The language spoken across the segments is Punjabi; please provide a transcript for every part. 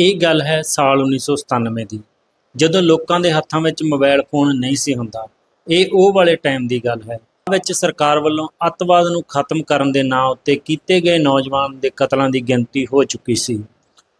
ਇਹ ਗੱਲ ਹੈ ਸਾਲ 1997 ਦੀ। ਜਦੋਂ ਲੋਕਾਂ ਦੇ ਹੱਥਾਂ ਵਿੱਚ ਮੋਬਾਈਲ ਫੋਨ ਨਹੀਂ ਸੀ ਹੁੰਦਾ, ਇਹ ਉਹ ਵਾਲੇ ਟਾਈਮ ਦੀ ਗੱਲ ਹੈ। ਵਿੱਚ ਸਰਕਾਰ ਵੱਲੋਂ ਅੱਤਵਾਦ ਨੂੰ ਖਤਮ ਕਰਨ ਦੇ ਨਾਂ ਉੱਤੇ ਕੀਤੇ ਗਏ ਨੌਜਵਾਨ ਦੇ ਕਤਲਾਂ ਦੀ ਗਿਣਤੀ ਹੋ ਚੁੱਕੀ ਸੀ।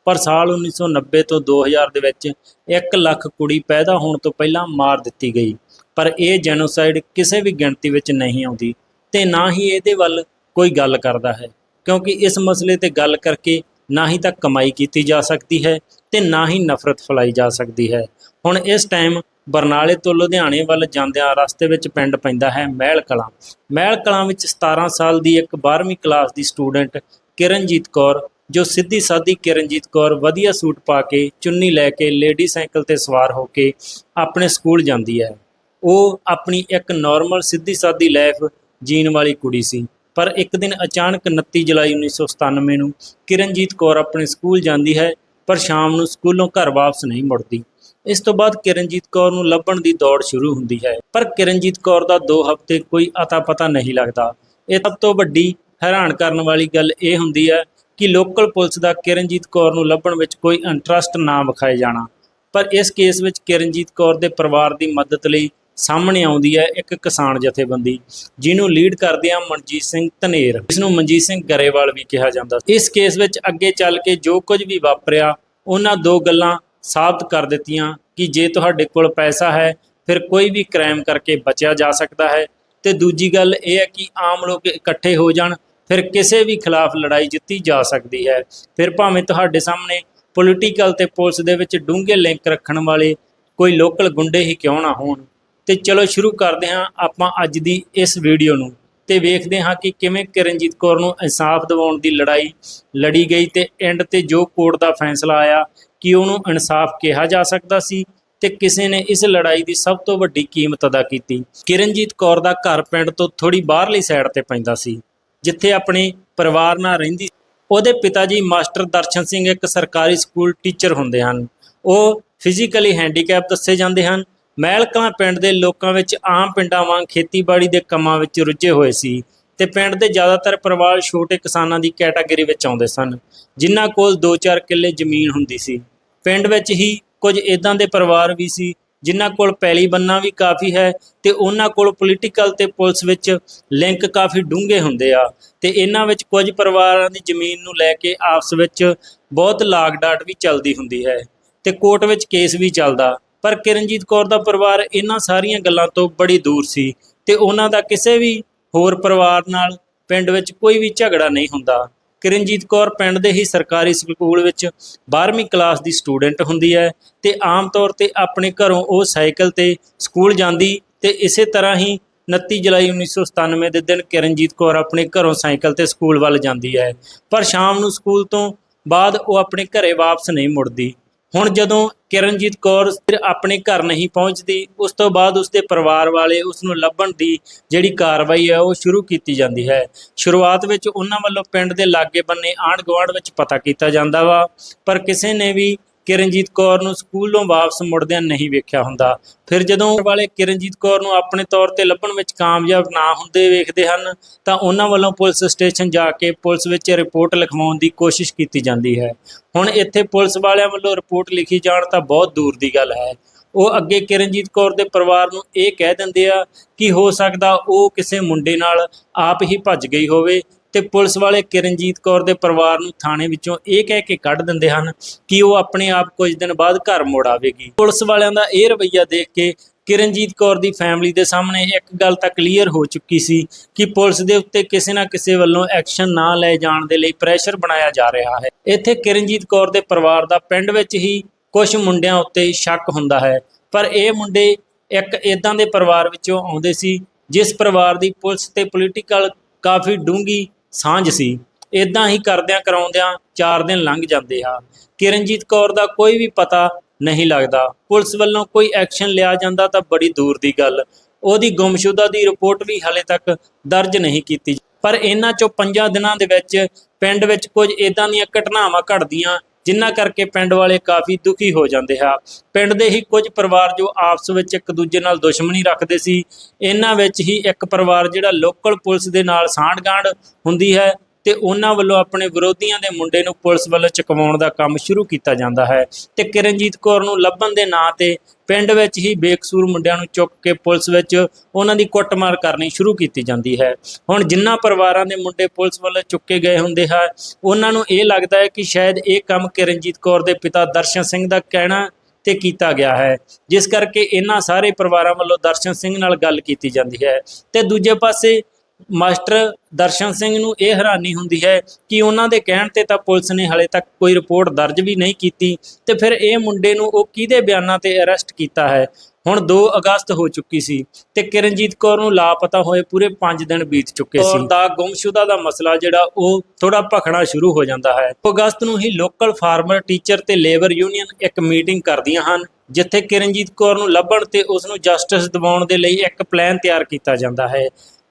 ਪਰ ਸਾਲ 1990 ਤੋਂ 2000 ਦੇ ਵਿੱਚ 1 ਲੱਖ ਕੁੜੀ ਪੈਦਾ ਹੋਣ ਤੋਂ ਪਹਿਲਾਂ ਮਾਰ ਦਿੱਤੀ ਗਈ। ਪਰ ਇਹ ਜੈਨੋਸਾਈਡ ਕਿਸੇ ਵੀ ਗਿਣਤੀ ਵਿੱਚ ਨਹੀਂ ਆਉਂਦੀ ਤੇ ਨਾ ਹੀ ਇਹਦੇ ਵੱਲ ਕੋਈ ਗੱਲ ਕਰਦਾ ਹੈ। ਕਿਉਂਕਿ ਇਸ ਮਸਲੇ ਤੇ ਗੱਲ ਕਰਕੇ ਨਾ ਹੀ ਤਾਂ ਕਮਾਈ ਕੀਤੀ ਜਾ ਸਕਦੀ ਹੈ ਤੇ ਨਾ ਹੀ ਨਫ਼ਰਤ ਫੈਲਾਈ ਜਾ ਸਕਦੀ ਹੈ। ਹੁਣ ਇਸ ਟਾਈਮ ਬਰਨਾਲੇ ਤੋਂ ਲੁਧਿਆਣੇ ਵੱਲ ਜਾਂਦਿਆਂ ਰਸਤੇ ਵਿੱਚ ਪਿੰਡ ਪੈਂਦਾ ਹੈ ਮਹਿਲ ਕਲਾਂ ਮਹਿਲ ਕਲਾਂ ਵਿੱਚ 17 ਸਾਲ ਦੀ ਇੱਕ 12ਵੀਂ ਕਲਾਸ ਦੀ ਸਟੂਡੈਂਟ ਕਿਰਨਜੀਤ ਕੌਰ, ਜੋ ਸਿੱਧੀ ਸਾਦੀ ਕਿਰਨਜੀਤ ਕੌਰ ਵਧੀਆ ਸੂਟ ਪਾ ਕੇ, ਚੁੰਨੀ ਲੈ ਕੇ ਲੇਡੀ ਸਾਈਕਲ ਤੇ ਸਵਾਰ ਹੋ ਕੇ ਆਪਣੇ ਸਕੂਲ ਜਾਂਦੀ ਹੈ। ਉਹ ਆਪਣੀ ਇੱਕ ਨਾਰਮਲ ਸਿੱਧੀ ਸਾਦੀ ਲਾਈਫ ਜੀਣ ਵਾਲੀ ਕੁੜੀ ਸੀ। ਪਰ ਇੱਕ ਦਿਨ ਅਚਾਨਕ 29 ਜੁਲਾਈ 1997 ਨੂੰ ਕਿਰਨਜੀਤ ਕੌਰ ਆਪਣੇ ਸਕੂਲ ਜਾਂਦੀ ਹੈ, ਪਰ ਸ਼ਾਮ ਨੂੰ ਸਕੂਲੋਂ ਘਰ ਵਾਪਸ ਨਹੀਂ ਮੁੜਦੀ। ਇਸ ਤੋਂ ਬਾਅਦ ਕਿਰਨਜੀਤ ਕੌਰ ਨੂੰ ਲੱਭਣ ਦੀ ਦੌੜ ਸ਼ੁਰੂ ਹੁੰਦੀ ਹੈ, ਪਰ ਕਿਰਨਜੀਤ ਕੌਰ ਦਾ 2 ਹਫ਼ਤੇ ਕੋਈ ਅਤਾ ਪਤਾ ਨਹੀਂ ਲੱਗਦਾ। ਇਹ ਸਭ ਤੋਂ ਵੱਡੀ ਹੈਰਾਨ ਕਰਨ ਵਾਲੀ ਗੱਲ ਇਹ ਹੁੰਦੀ ਹੈ ਕਿ ਲੋਕਲ ਪੁਲਿਸ ਦਾ ਕਿਰਨਜੀਤ ਕੌਰ ਨੂੰ ਲੱਭਣ ਵਿੱਚ ਕੋਈ ਇੰਟਰਸਟ ਨਾ ਵਿਖਾਏ ਜਾਣਾ। ਪਰ ਇਸ ਕੇਸ ਵਿੱਚ ਕਿਰਨਜੀਤ ਕੌਰ ਦੇ ਪਰਿਵਾਰ ਦੀ ਮਦਦ ਲਈ ਸਾਹਮਣੇ ਆਉਂਦੀ ਹੈ ਇੱਕ ਕਿਸਾਨ ਜਥੇਬੰਦੀ, ਜਿਹਨੂੰ ਲੀਡ ਕਰਦੇ ਆ ਮਨਜੀਤ ਸਿੰਘ ਧਨੇਰ ਇਸ ਨੂੰ ਮਨਜੀਤ ਸਿੰਘ ਗਰੇਵਾਲ ਵੀ ਕਿਹਾ ਜਾਂਦਾ ਇਸ ਕੇਸ ਵਿੱਚ ਅੱਗੇ ਚੱਲ ਕੇ ਜੋ ਕੁਝ ਵੀ ਵਾਪਰਿਆ, ਉਹਨਾਂ ਦੋ ਗੱਲਾਂ ਸਾਬਤ ਕਰ ਦਿੱਤੀਆਂ ਕਿ ਜੇ ਤੁਹਾਡੇ ਕੋਲ ਪੈਸਾ ਹੈ, ਫਿਰ ਕੋਈ ਵੀ ਕ੍ਰਾਈਮ ਕਰਕੇ ਬਚਿਆ ਜਾ ਸਕਦਾ ਹੈ। ਤੇ ਦੂਜੀ ਗੱਲ ਇਹ ਹੈ ਕਿ ਆਮ ਲੋਕ ਇਕੱਠੇ ਹੋ ਜਾਣ, ਫਿਰ ਕਿਸੇ ਵੀ ਖਿਲਾਫ ਲੜਾਈ ਜਿੱਤੀ ਜਾ ਸਕਦੀ ਹੈ। ਫਿਰ ਭਾਵੇਂ ਤੁਹਾਡੇ ਸਾਹਮਣੇ ਪੋਲੀਟੀਕਲ ਤੇ ਪੁਲਿਸ ਦੇ ਵਿੱਚ ਡੂੰਘੇ ਲਿੰਕ ਰੱਖਣ ਵਾਲੇ ਕੋਈ ਲੋਕਲ ਗੁੰਡੇ ਹੀ ਕਿਉਂ ਨਾ ਹੋਣ। ਤੇ ਚਲੋ ਸ਼ੁਰੂ ਕਰਦੇ ਹਾਂ ਆਪਾਂ ਅੱਜ ਦੀ ਇਸ ਵੀਡੀਓ ਨੂੰ ਤੇ ਵੇਖਦੇ ਹਾਂ ਕਿ ਕਿਵੇਂ ਕਿਰਨਜੀਤ ਕੌਰ ਨੂੰ ਇਨਸਾਫ ਦਿਵਾਉਣ ਦੀ ਲੜਾਈ ਲੜੀ ਗਈ ਤੇ ਐਂਡ ਤੇ ਜੋ ਕੋਰਟ ਦਾ ਫੈਸਲਾ ਆਇਆ ਕਿ ਉਹਨੂੰ ਇਨਸਾਫ ਕਿਹਾ ਜਾ ਸਕਦਾ ਸੀ ਤੇ ਕਿਸੇ ਨੇ ਇਸ ਲੜਾਈ ਦੀ ਸਭ ਤੋਂ ਵੱਡੀ ਕੀਮਤ ਅਦਾ ਕੀਤੀ। ਕਿਰਨਜੀਤ ਕੌਰ ਦਾ ਘਰ ਪਿੰਡ ਤੋਂ ਥੋੜੀ ਬਾਹਰਲੀ ਸਾਈਡ ਤੇ ਪੈਂਦਾ ਸੀ, ਜਿੱਥੇ ਆਪਣੇ ਪਰਿਵਾਰ ਨਾਲ ਰਹਿੰਦੀ ਉਹਦੇ ਪਿਤਾ ਜੀ ਮਾਸਟਰ ਦਰਸ਼ਨ ਸਿੰਘ ਇੱਕ ਸਰਕਾਰੀ ਸਕੂਲ ਟੀਚਰ ਹੁੰਦੇ ਹਨ। ਉਹ ਫਿਜ਼ੀਕਲੀ ਹੈਂਡੀਕੈਪ ਦੱਸੇ ਜਾਂਦੇ ਹਨ ਮਹਿਲਕਲਾਂ ਪਿੰਡ ਦੇ ਲੋਕਾਂ ਵਿੱਚ ਆਮ ਪਿੰਡਾਂ ਵਾਂਗ ਖੇਤੀਬਾੜੀ ਦੇ ਕੰਮਾਂ ਵਿੱਚ ਰੁੱਝੇ ਹੋਏ ਸੀ ਤੇ ਪਿੰਡ ਦੇ ਜ਼ਿਆਦਾਤਰ ਪਰਿਵਾਰ ਛੋਟੇ ਕਿਸਾਨਾਂ ਦੀ ਕੈਟਾਗਰੀ ਵਿੱਚ ਆਉਂਦੇ ਸਨ, ਜਿਨ੍ਹਾਂ ਕੋਲ 2-4 ਕਿੱਲੇ ਜ਼ਮੀਨ ਹੁੰਦੀ ਸੀ। ਪਿੰਡ ਵਿੱਚ ਹੀ ਕੁਝ ਇਦਾਂ ਦੇ ਪਰਿਵਾਰ ਵੀ ਸੀ, ਜਿਨ੍ਹਾਂ ਕੋਲ ਪੈਲੀ ਬੰਨਾ ਵੀ ਕਾਫੀ ਹੈ ਤੇ ਉਹਨਾਂ ਕੋਲ ਪੋਲੀਟੀਕਲ ਤੇ ਪੁਲਿਸ ਵਿੱਚ ਲਿੰਕ ਕਾਫੀ ਡੂੰਘੇ ਹੁੰਦੇ ਆ ਤੇ ਇਹਨਾਂ ਵਿੱਚ ਕੁਝ ਪਰਿਵਾਰਾਂ ਦੀ ਜ਼ਮੀਨ ਨੂੰ ਲੈ ਕੇ ਆਪਸ ਵਿੱਚ ਬਹੁਤ ਲਾਗ ਡਾਟ ਵੀ ਚੱਲਦੀ ਹੁੰਦੀ ਹੈ ਤੇ ਕੋਰਟ ਵਿੱਚ ਕੇਸ ਵੀ ਚੱਲਦਾ। ਪਰ ਕਿਰਨਜੀਤ ਕੌਰ ਦਾ ਪਰਿਵਾਰ ਇਹਨਾਂ ਸਾਰੀਆਂ ਗੱਲਾਂ ਤੋਂ ਬੜੀ ਦੂਰ ਸੀ ਤੇ ਉਹਨਾਂ ਦਾ ਕਿਸੇ ਵੀ ਹੋਰ ਪਰਿਵਾਰ ਨਾਲ ਪਿੰਡ ਵਿੱਚ ਕੋਈ ਵੀ ਝਗੜਾ ਨਹੀਂ ਹੁੰਦਾ। ਕਿਰਨਜੀਤ ਕੌਰ ਪਿੰਡ ਦੇ ਹੀ ਸਰਕਾਰੀ ਸਕੂਲ ਵਿੱਚ 12ਵੀਂ ਕਲਾਸ ਦੀ ਸਟੂਡੈਂਟ ਹੁੰਦੀ ਹੈ ਤੇ ਆਮ ਤੌਰ ਤੇ ਆਪਣੇ ਘਰੋਂ ਉਹ ਸਾਈਕਲ ਤੇ ਸਕੂਲ ਜਾਂਦੀ ਤੇ ਇਸੇ ਤਰ੍ਹਾਂ ਹੀ 29 ਜੁਲਾਈ 1997 ਦੇ ਦਿਨ ਕਿਰਨਜੀਤ ਕੌਰ ਆਪਣੇ ਘਰੋਂ ਸਾਈਕਲ ਤੇ ਸਕੂਲ ਵੱਲ ਜਾਂਦੀ ਹੈ। ਪਰ ਸ਼ਾਮ ਨੂੰ ਸਕੂਲ ਤੋਂ ਬਾਅਦ ਉਹ ਆਪਣੇ ਘਰੇ ਵਾਪਸ ਨਹੀਂ ਮੁੜਦੀ। ਹੁਣ ਜਦੋਂ ਕਿਰਨਜੀਤ ਕੌਰ ਫਿਰ ਆਪਣੇ ਘਰ ਨਹੀਂ ਪਹੁੰਚਦੀ, ਉਸ ਤੋਂ ਬਾਅਦ ਉਸਦੇ ਪਰਿਵਾਰ ਵਾਲੇ ਉਸ ਨੂੰ ਲੱਭਣ ਦੀ ਜਿਹੜੀ ਕਾਰਵਾਈ ਹੈ, ਉਹ ਸ਼ੁਰੂ ਕੀਤੀ ਜਾਂਦੀ ਹੈ। ਸ਼ੁਰੂਆਤ ਵਿੱਚ ਉਹਨਾਂ ਵੱਲੋਂ ਪਿੰਡ ਦੇ ਲਾਗੇ ਬੰਨੇ ਆਂਢ ਗੁਆਂਢ ਵਿੱਚ ਪਤਾ ਕੀਤਾ ਜਾਂਦਾ ਵਾ, ਪਰ ਕਿਸੇ ਨੇ ਵੀ ਕਿਰਨਜੀਤ ਕੌਰ ਨੂੰ ਸਕੂਲੋਂ ਵਾਪਸ ਮੁੜਦਿਆਂ ਨਹੀਂ ਵੇਖਿਆ ਹੁੰਦਾ। ਫਿਰ ਜਦੋਂ ਵਾਲੇ ਕਿਰਨਜੀਤ ਕੌਰ ਨੂੰ ਆਪਣੇ ਤੌਰ ਤੇ ਲੱਭਣ ਵਿੱਚ ਕਾਮਯਾਬ ਨਾ ਹੁੰਦੇ ਵੇਖਦੇ ਹਨ, ਤਾਂ ਉਹਨਾਂ ਵੱਲੋਂ ਪੁਲਿਸ ਸਟੇਸ਼ਨ ਜਾ ਕੇ ਪੁਲਿਸ ਵਿੱਚ ਰਿਪੋਰਟ ਲਿਖਵਾਉਣ ਦੀ ਕੋਸ਼ਿਸ਼ ਕੀਤੀ ਜਾਂਦੀ ਹੈ। ਹੁਣ ਇੱਥੇ ਪੁਲਿਸ ਵਾਲਿਆਂ ਵੱਲੋਂ ਰਿਪੋਰਟ ਲਿਖੀ ਜਾਣ ਤਾਂ ਬਹੁਤ ਦੂਰ ਦੀ ਗੱਲ ਹੈ। ਉਹ ਅੱਗੇ ਕਿਰਨਜੀਤ ਕੌਰ ਦੇ ਪਰਿਵਾਰ ਨੂੰ ਇਹ ਕਹਿ ਦਿੰਦੇ ਆ ਕਿ ਹੋ ਸਕਦਾ ਉਹ ਕਿਸੇ ਮੁੰਡੇ ਨਾਲ ਆਪ ਹੀ ਭੱਜ ਗਈ ਹੋਵੇ ਤੇ ਪੁਲਿਸ ਵਾਲੇ ਕਿਰਨਜੀਤ ਕੌਰ ਦੇ ਪਰਿਵਾਰ ਨੂੰ ਥਾਣੇ ਵਿੱਚੋਂ ਇਹ ਕਹਿ ਕੇ ਕੱਢ ਦਿੰਦੇ ਹਨ ਕਿ ਉਹ ਆਪਣੇ ਆਪ ਕੁਝ ਦਿਨ ਬਾਅਦ ਘਰ ਮੁੜ ਆਵੇਗੀ। ਪੁਲਿਸ ਵਾਲਿਆਂ ਦਾ ਇਹ ਰਵੱਈਆ ਦੇਖ ਕੇ ਕਿਰਨਜੀਤ ਕੌਰ ਦੀ ਫੈਮਿਲੀ ਦੇ ਸਾਹਮਣੇ ਇੱਕ ਗੱਲ ਤਾਂ ਕਲੀਅਰ ਹੋ ਚੁੱਕੀ ਸੀ ਕਿ ਪੁਲਿਸ ਦੇ ਉੱਤੇ ਕਿਸੇ ਨਾ ਕਿਸੇ ਵੱਲੋਂ ਐਕਸ਼ਨ ਨਾ ਲਏ ਜਾਣ ਦੇ ਲਈ ਪ੍ਰੈਸ਼ਰ ਬਣਾਇਆ ਜਾ ਰਿਹਾ ਹੈ। ਇੱਥੇ ਕਿਰਨਜੀਤ ਕੌਰ ਦੇ ਪਰਿਵਾਰ ਦਾ ਪਿੰਡ ਵਿੱਚ ਹੀ ਕੁਝ ਮੁੰਡਿਆਂ ਉੱਤੇ ਸ਼ੱਕ ਹੁੰਦਾ ਹੈ। ਪਰ ਇਹ ਮੁੰਡੇ ਇੱਕ ਇਦਾਂ ਦੇ ਪਰਿਵਾਰ ਵਿੱਚੋਂ ਆਉਂਦੇ ਸੀ ਜਿਸ ਪਰਿਵਾਰ ਦੀ ਪੁਲਿਸ ਤੇ ਪੋਲੀਟੀਕਲ ਕਾਫੀ ਡੂੰਗੀ ਸਾਂਝ ਸੀ। ਇਦਾਂ ਹੀ ਕਰਦਿਆਂ ਕਰਾਉਂਦਿਆਂ 4 ਦਿਨ ਲੰਘ ਜਾਂਦੇ ਆ। ਕਿਰਨਜੀਤ ਕੌਰ ਦਾ ਕੋਈ ਵੀ ਪਤਾ ਨਹੀਂ ਲੱਗਦਾ। ਪੁਲਿਸ ਵੱਲੋਂ ਕੋਈ ਐਕਸ਼ਨ ਲਿਆ ਜਾਂਦਾ ਤਾਂ ਬੜੀ ਦੂਰ ਦੀ ਗੱਲ। ਉਹਦੀ ਗੁੰਮਸ਼ੁਦਾ ਦੀ ਰਿਪੋਰਟ ਵੀ ਹਾਲੇ ਤੱਕ ਦਰਜ ਨਹੀਂ ਕੀਤੀ। ਪਰ ਇਹਨਾਂ ਚੋਂ 5 ਦਿਨਾਂ ਦੇ ਵਿੱਚ ਪਿੰਡ ਵਿੱਚ ਕੁਝ ਇਦਾਂ ਦੀਆਂ ਘਟਨਾਵਾਂ ਘਟਦੀਆਂ ਜਿਨ੍ਹਾਂ ਕਰਕੇ ਪਿੰਡ ਵਾਲੇ ਕਾਫੀ ਦੁਖੀ ਹੋ ਜਾਂਦੇ ਆ। ਪਿੰਡ ਦੇ ਹੀ ਕੁਝ ਪਰਿਵਾਰ ਜੋ ਆਪਸ ਵਿੱਚ ਇੱਕ ਦੂਜੇ ਨਾਲ ਦੁਸ਼ਮਣੀ ਰੱਖਦੇ ਸੀ, ਇਹਨਾਂ ਵਿੱਚ ਹੀ ਇੱਕ ਪਰਿਵਾਰ ਜਿਹੜਾ ਲੋਕਲ ਪੁਲਿਸ ਦੇ ਨਾਲ ਸਾਂਢ-ਗਾਂਢ ਹੁੰਦੀ ਹੈ ਤੇ ਉਹਨਾਂ ਵੱਲੋਂ ਆਪਣੇ ਵਿਰੋਧੀਆਂ ਦੇ ਮੁੰਡੇ ਨੂੰ ਪੁਲਿਸ ਵੱਲੋਂ ਚੁਕਵਾਉਣ ਦਾ ਕੰਮ ਸ਼ੁਰੂ ਕੀਤਾ ਜਾਂਦਾ ਹੈ। ਤੇ ਕਿਰਨਜੀਤ ਕੌਰ ਨੂੰ ਲੱਭਣ ਦੇ ਨਾਂ ਤੇ ਪਿੰਡ ਵਿੱਚ ਹੀ ਬੇਕਸੂਰ ਮੁੰਡਿਆਂ ਨੂੰ ਚੁੱਕ ਕੇ ਪੁਲਿਸ ਵਿੱਚ ਉਹਨਾਂ ਦੀ ਕੁੱਟਮਾਰ ਕਰਨੀ ਸ਼ੁਰੂ ਕੀਤੀ ਜਾਂਦੀ ਹੈ। ਹੁਣ ਜਿਨ੍ਹਾਂ ਪਰਿਵਾਰਾਂ ਦੇ ਮੁੰਡੇ ਪੁਲਿਸ ਵੱਲੋਂ ਚੁੱਕੇ ਗਏ ਹੁੰਦੇ ਹੈ ਉਹਨਾਂ ਨੂੰ ਇਹ ਲੱਗਦਾ ਹੈ ਕਿ ਸ਼ਾਇਦ ਇਹ ਕੰਮ ਕਿਰਨਜੀਤ ਕੌਰ ਦੇ ਪਿਤਾ ਦਰਸ਼ਨ ਸਿੰਘ ਦਾ ਕਹਿਣਾ ਤੇ ਕੀਤਾ ਗਿਆ ਹੈ। ਜਿਸ ਕਰਕੇ ਇਹਨਾਂ ਸਾਰੇ ਪਰਿਵਾਰਾਂ ਵੱਲੋਂ ਦਰਸ਼ਨ ਸਿੰਘ ਨਾਲ ਗੱਲ ਕੀਤੀ ਜਾਂਦੀ ਹੈ। ਤੇ ਦੂਜੇ ਪਾਸੇ ਮਾਸਟਰ ਦਰਸ਼ਨ ਸਿੰਘ ਨੂੰ ਇਹ ਹੈਰਾਨੀ ਹੁੰਦੀ ਹੈ ਕਿ ਉਹਨਾਂ ਦੇ ਕਹਿਣ ਤੇ ਤਾਂ ਪੁਲਿਸ ਨੇ ਹਲੇ ਤੱਕ ਕੋਈ ਰਿਪੋਰਟ ਦਰਜ ਵੀ ਨਹੀਂ ਕੀਤੀ ਤੇ ਫਿਰ ਇਹ ਮੁੰਡੇ ਨੂੰ ਉਹ ਕਿਹਦੇ ਬਿਆਨਾਂ ਤੇ ਅਰੈਸਟ ਕੀਤਾ ਹੈ? ਹੁਣ 2 ਅਗਸਤ ਹੋ ਚੁੱਕੀ ਸੀ ਤੇ ਕਿਰਨਜੀਤ ਕੌਰ ਨੂੰ ਲਾਪਤਾ ਹੋਏ ਪੂਰੇ 5 ਦਿਨ ਬੀਤ ਚੁੱਕੇ ਸੀ। ਦਾ ਗੁੰਮਸ਼ੁਦਾ ਦਾ ਮਸਲਾ ਜਿਹੜਾ ਉਹ ਥੋੜਾ ਭਖਣਾ ਸ਼ੁਰੂ ਹੋ ਜਾਂਦਾ ਹੈ। ਅਗਸਤ ਨੂੰ ਹੀ ਲੋਕਲ ਫਾਰਮਰ, ਟੀਚਰ ਤੇ ਲੇਬਰ ਯੂਨੀਅਨ ਇੱਕ ਮੀਟਿੰਗ ਕਰਦੀਆਂ ਹਨ, ਜਿੱਥੇ ਕਿਰਨਜੀਤ ਕੌਰ ਨੂੰ ਲੱਭਣ ਤੇ ਉਸ ਨੂੰ ਜਸਟਿਸ ਦਿਵਾਉਣ ਦੇ ਲਈ ਇੱਕ ਪਲਾਨ ਤਿਆਰ ਕੀਤਾ ਜਾਂਦਾ ਹੈ।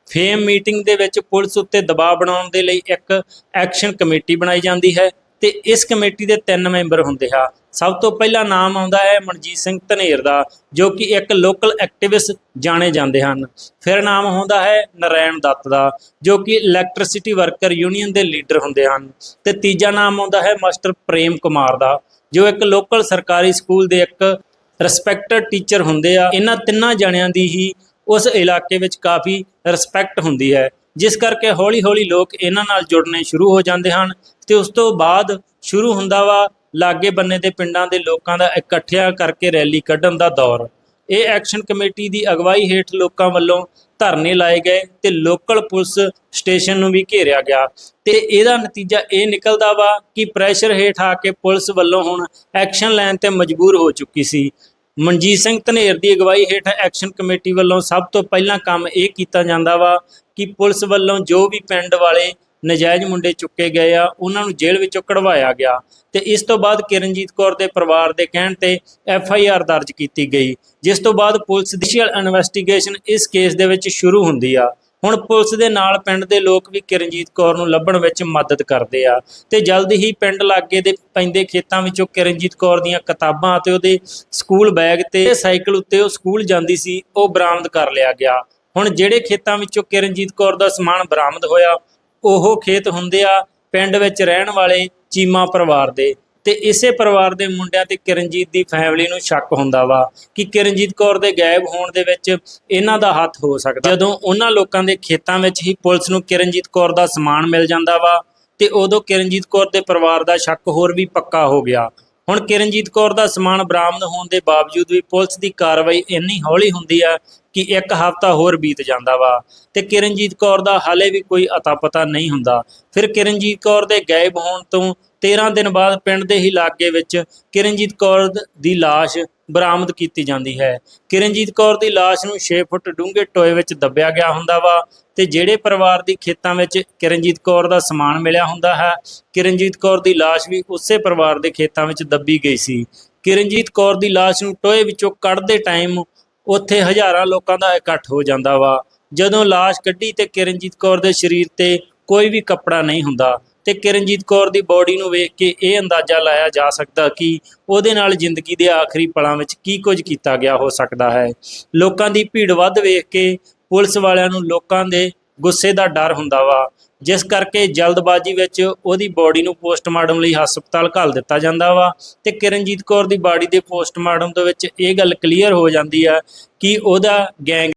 ਫੇਮ ਮੀਟਿੰਗ ਦੇ ਵਿੱਚ ਪੁਲਿਸ ਉੱਤੇ ਦਬਾਅ ਬਣਾਉਣ ਦੇ ਲਈ ਇੱਕ ਐਕਸ਼ਨ ਕਮੇਟੀ ਬਣਾਈ ਜਾਂਦੀ ਹੈ ਤੇ ਇਸ ਕਮੇਟੀ ਦੇ ਤਿੰਨ ਮੈਂਬਰ ਹੁੰਦੇ ਆ। ਸਭ ਤੋਂ ਪਹਿਲਾ ਨਾਮ ਆਉਂਦਾ ਹੈ ਮਨਜੀਤ ਸਿੰਘ ਧਨੇਰ ਦਾ, ਜੋ ਕਿ ਇੱਕ ਲੋਕਲ ਐਕਟਿਵਿਸਟ ਜਾਣੇ ਜਾਂਦੇ ਹਨ। ਫਿਰ ਨਾਮ ਆਉਂਦਾ ਹੈ ਨਰੈਣ ਦੱਤ ਦਾ, ਜੋ ਕਿ ਇਲੈਕਟ੍ਰਿਸਿਟੀ ਵਰਕਰ ਯੂਨੀਅਨ ਦੇ ਲੀਡਰ ਹੁੰਦੇ ਹਨ। ਤੇ ਤੀਜਾ ਨਾਮ ਆਉਂਦਾ ਹੈ ਮਾਸਟਰ ਪ੍ਰੇਮ ਕੁਮਾਰ ਦਾ, ਜੋ ਇੱਕ ਲੋਕਲ ਸਰਕਾਰੀ ਸਕੂਲ ਦੇ ਇੱਕ ਰਿਸਪੈਕਟਡ ਟੀਚਰ ਹੁੰਦੇ ਆ। ਇਹਨਾਂ ਤਿੰਨਾਂ ਜਣਿਆਂ ਦੀ ਹੀ ਉਸ ਇਲਾਕੇ ਵਿੱਚ ਕਾਫੀ ਰਿਸਪੈਕਟ ਹੁੰਦੀ ਹੈ। ਜਿਸ ਕਰਕੇ ਹੌਲੀ-ਹੌਲੀ ਲੋਕ ਇਹਨਾਂ ਨਾਲ ਜੁੜਨੇ ਸ਼ੁਰੂ ਹੋ ਜਾਂਦੇ ਹਨ ਤੇ ਉਸ ਤੋਂ ਬਾਅਦ ਸ਼ੁਰੂ ਹੁੰਦਾ ਵਾ ਲਾਗੇ ਬੰਨੇ ਦੇ ਪਿੰਡਾਂ ਦੇ ਲੋਕਾਂ ਦਾ ਇਕੱਠਿਆਂ ਕਰਕੇ ਰੈਲੀ ਕੱਢਣ ਦਾ ਦੌਰ। ਇਹ ਐਕਸ਼ਨ ਕਮੇਟੀ ਦੀ ਅਗਵਾਈ ਹੇਠ ਲੋਕਾਂ ਵੱਲੋਂ ਧਰਨੇ ਲਾਏ ਗਏ ਤੇ ਲੋਕਲ ਪੁਲਿਸ ਸਟੇਸ਼ਨ ਨੂੰ ਵੀ ਘੇਰਿਆ ਗਿਆ। ਤੇ ਇਹਦਾ ਨਤੀਜਾ ਇਹ ਨਿਕਲਦਾ ਵਾ ਕਿ ਪ੍ਰੈਸ਼ਰ ਹੇਠ ਆ ਕੇ ਪੁਲਿਸ ਵੱਲੋਂ ਹੁਣ ਐਕਸ਼ਨ ਲੈਣ ਤੇ ਮਜਬੂਰ ਹੋ ਚੁੱਕੀ ਸੀ। ਮਨਜੀਤ ਸਿੰਘ ਧਨੇਰ ਦੀ ਅਗਵਾਈ ਹੇਠ ਐਕਸ਼ਨ ਕਮੇਟੀ ਵੱਲੋਂ ਸਭ ਤੋਂ ਪਹਿਲਾਂ ਕੰਮ ਇਹ ਕੀਤਾ ਜਾਂਦਾ ਵਾ ਕਿ ਪੁਲਿਸ ਵੱਲੋਂ ਜੋ ਵੀ ਪਿੰਡ ਵਾਲੇ ਨਜਾਇਜ਼ ਮੁੰਡੇ ਚੁੱਕੇ ਗਏ ਆ, ਉਹਨਾਂ ਨੂੰ ਜੇਲ੍ਹ ਵਿੱਚੋਂ ਕਢਵਾਇਆ ਗਿਆ ਤੇ ਇਸ ਤੋਂ ਬਾਅਦ ਕਿਰਨਜੀਤ ਕੌਰ ਦੇ ਪਰਿਵਾਰ ਦੇ ਕਹਿਣ ਤੇ ਐਫ ਆਈ ਆਰ ਦਰਜ ਕੀਤੀ ਗਈ, ਜਿਸ ਤੋਂ ਬਾਅਦ ਪੁਲਿਸ ਦੀ ਇਨਵੈਸਟੀਗੇਸ਼ਨ ਇਸ ਕੇਸ ਦੇ ਵਿੱਚ ਸ਼ੁਰੂ ਹੁੰਦੀ ਆ। ਹੁਣ ਪੁਲਿਸ ਦੇ ਨਾਲ ਪਿੰਡ ਦੇ ਲੋਕ ਵੀ ਕਿਰਨਜੀਤ ਕੌਰ ਨੂੰ ਲੱਭਣ ਵਿੱਚ ਮਦਦ ਕਰਦੇ ਆ ਤੇ ਜਲਦ ਹੀ ਪਿੰਡ ਲਾਗੇ ਦੇ ਪੈਂਦੇ ਖੇਤਾਂ ਵਿੱਚੋਂ ਕਿਰਨਜੀਤ ਕੌਰ ਦੀਆਂ ਕਿਤਾਬਾਂ ਅਤੇ ਉਹਦੇ ਸਕੂਲ ਬੈਗ ਤੇ ਸਾਈਕਲ ਉੱਤੇ ਉਹ ਸਕੂਲ ਜਾਂਦੀ ਸੀ, ਉਹ ਬਰਾਮਦ ਕਰ ਲਿਆ ਗਿਆ। ਹੁਣ ਜਿਹੜੇ ਖੇਤਾਂ ਵਿੱਚੋਂ ਕਿਰਨਜੀਤ ਕੌਰ ਦਾ ਸਮਾਨ ਬਰਾਮਦ ਹੋਇਆ, ਉਹ ਖੇਤ ਹੁੰਦੇ ਆ ਪਿੰਡ ਵਿੱਚ ਰਹਿਣ ਵਾਲੇ ਚੀਮਾ ਪਰਿਵਾਰ ਦੇ। ਤੇ ਇਸੇ ਪਰਿਵਾਰ ਦੇ ਮੁੰਡਿਆਂ ਤੇ ਕਿਰਨਜੀਤ ਦੀ ਫੈਮਿਲੀ ਨੂੰ ਸ਼ੱਕ ਹੁੰਦਾ ਵਾ ਕਿ ਕਿਰਨਜੀਤ ਕੌਰ ਦੇ ਗਾਇਬ ਹੋਣ ਦੇ ਵਿੱਚ ਇਹਨਾਂ ਦਾ ਹੱਥ ਹੋ ਸਕਦਾ। ਜਦੋਂ ਉਹਨਾਂ ਲੋਕਾਂ ਦੇ ਖੇਤਾਂ ਵਿੱਚ ਹੀ ਪੁਲਿਸ ਨੂੰ ਕਿਰਨਜੀਤ ਕੌਰ ਦਾ ਸਮਾਨ ਮਿਲ ਜਾਂਦਾ ਵਾ ਤੇ ਉਦੋਂ ਕਿਰਨਜੀਤ ਕੌਰ ਦੇ ਪਰਿਵਾਰ ਦਾ ਸ਼ੱਕ ਹੋਰ ਵੀ ਪੱਕਾ ਹੋ ਗਿਆ। ਹੁਣ ਕਿਰਨਜੀਤ ਕੌਰ ਦਾ ਸਮਾਨ ਬਰਾਮਦ ਹੋਣ ਦੇ ਬਾਵਜੂਦ ਵੀ ਪੁਲਿਸ ਦੀ ਕਾਰਵਾਈ ਇੰਨੀ ਹੌਲੀ ਹੁੰਦੀ ਆ ਕਿ ਇੱਕ ਹਫ਼ਤਾ ਹੋਰ ਬੀਤ ਜਾਂਦਾ ਵਾ ਤੇ ਕਿਰਨਜੀਤ ਕੌਰ ਦਾ ਹਾਲੇ ਵੀ ਕੋਈ ਅਤਾ ਪਤਾ ਨਹੀਂ ਹੁੰਦਾ। ਫਿਰ ਕਿਰਨਜੀਤ ਕੌਰ ਦੇ ਗਾਇਬ ਹੋਣ ਤੋਂ 13 ਦਿਨ ਬਾਅਦ ਪਿੰਡ ਦੇ ਹੀ ਲਾਗੇ ਵਿੱਚ ਕਿਰਨਜੀਤ ਕੌਰ ਦੀ ਲਾਸ਼ ਬਰਾਮਦ ਕੀਤੀ ਜਾਂਦੀ ਹੈ। ਕਿਰਨਜੀਤ ਕੌਰ ਦੀ ਲਾਸ਼ ਨੂੰ 6 ਫੁੱਟ ਡੂੰਘੇ ਟੋਏ ਵਿੱਚ ਦੱਬਿਆ ਗਿਆ ਹੁੰਦਾ ਵਾ ਤੇ ਜਿਹੜੇ ਪਰਿਵਾਰ ਦੀ ਖੇਤਾਂ ਵਿੱਚ ਕਿਰਨਜੀਤ ਕੌਰ ਦਾ ਸਮਾਨ ਮਿਲਿਆ ਹੁੰਦਾ ਹੈ, ਕਿਰਨਜੀਤ ਕੌਰ ਦੀ ਲਾਸ਼ ਵੀ ਉਸੇ ਪਰਿਵਾਰ ਦੇ ਖੇਤਾਂ ਵਿੱਚ ਦੱਬੀ ਗਈ ਸੀ। ਕਿਰਨਜੀਤ ਕੌਰ ਦੀ ਲਾਸ਼ ਨੂੰ ਟੋਏ ਵਿੱਚੋਂ ਕੱਢਦੇ ਟਾਈਮ ਉੱਥੇ ਹਜ਼ਾਰਾਂ ਲੋਕਾਂ ਦਾ ਇਕੱਠ ਹੋ ਜਾਂਦਾ ਵਾ। ਜਦੋਂ ਲਾਸ਼ ਕੱਢੀ ਤੇ ਕਿਰਨਜੀਤ ਕੌਰ ਦੇ ਸਰੀਰ ਤੇ ਕੋਈ ਵੀ ਕੱਪੜਾ ਨਹੀਂ ਹੁੰਦਾ। ਤੇ ਕਿਰਨਜੀਤ ਕੌਰ ਦੀ ਬੋਡੀ ਨੂੰ ਵੇਖ ਕੇ ਇਹ ਅੰਦਾਜ਼ਾ ਲਾਇਆ ਜਾ ਸਕਦਾ ਕਿ ਉਹਦੇ ਨਾਲ ਜ਼ਿੰਦਗੀ ਦੇ ਆਖਰੀ ਪਲਾਂ ਵਿੱਚ ਕੀ ਕੁਝ ਕੀਤਾ ਗਿਆ ਹੋ ਸਕਦਾ ਹੈ। ਲੋਕਾਂ ਦੀ ਭੀੜ ਵੱਧ ਵੇਖ ਕੇ ਪੁਲਿਸ ਵਾਲਿਆਂ ਨੂੰ ਲੋਕਾਂ ਦੇ ਗੁੱਸੇ ਦਾ ਡਰ ਹੁੰਦਾ ਵਾ, ਜਿਸ ਕਰਕੇ ਜਲਦਬਾਜ਼ੀ ਵਿੱਚ ਉਹਦੀ ਬੋਡੀ ਨੂੰ ਪੋਸਟਮਾਰਟਮ ਲਈ ਹਸਪਤਾਲ ਘੱਲ ਦਿੱਤਾ ਜਾਂਦਾ ਵਾ ਤੇ ਕਿਰਨਜੀਤ ਕੌਰ ਦੀ ਬਾਡੀ ਦੇ ਪੋਸਟਮਾਰਟਮ ਦੇ ਵਿੱਚ ਇਹ ਗੱਲ ਕਲੀਅਰ ਹੋ ਜਾਂਦੀ ਆ ਕਿ ਉਹਦਾ ਗੈਂਗ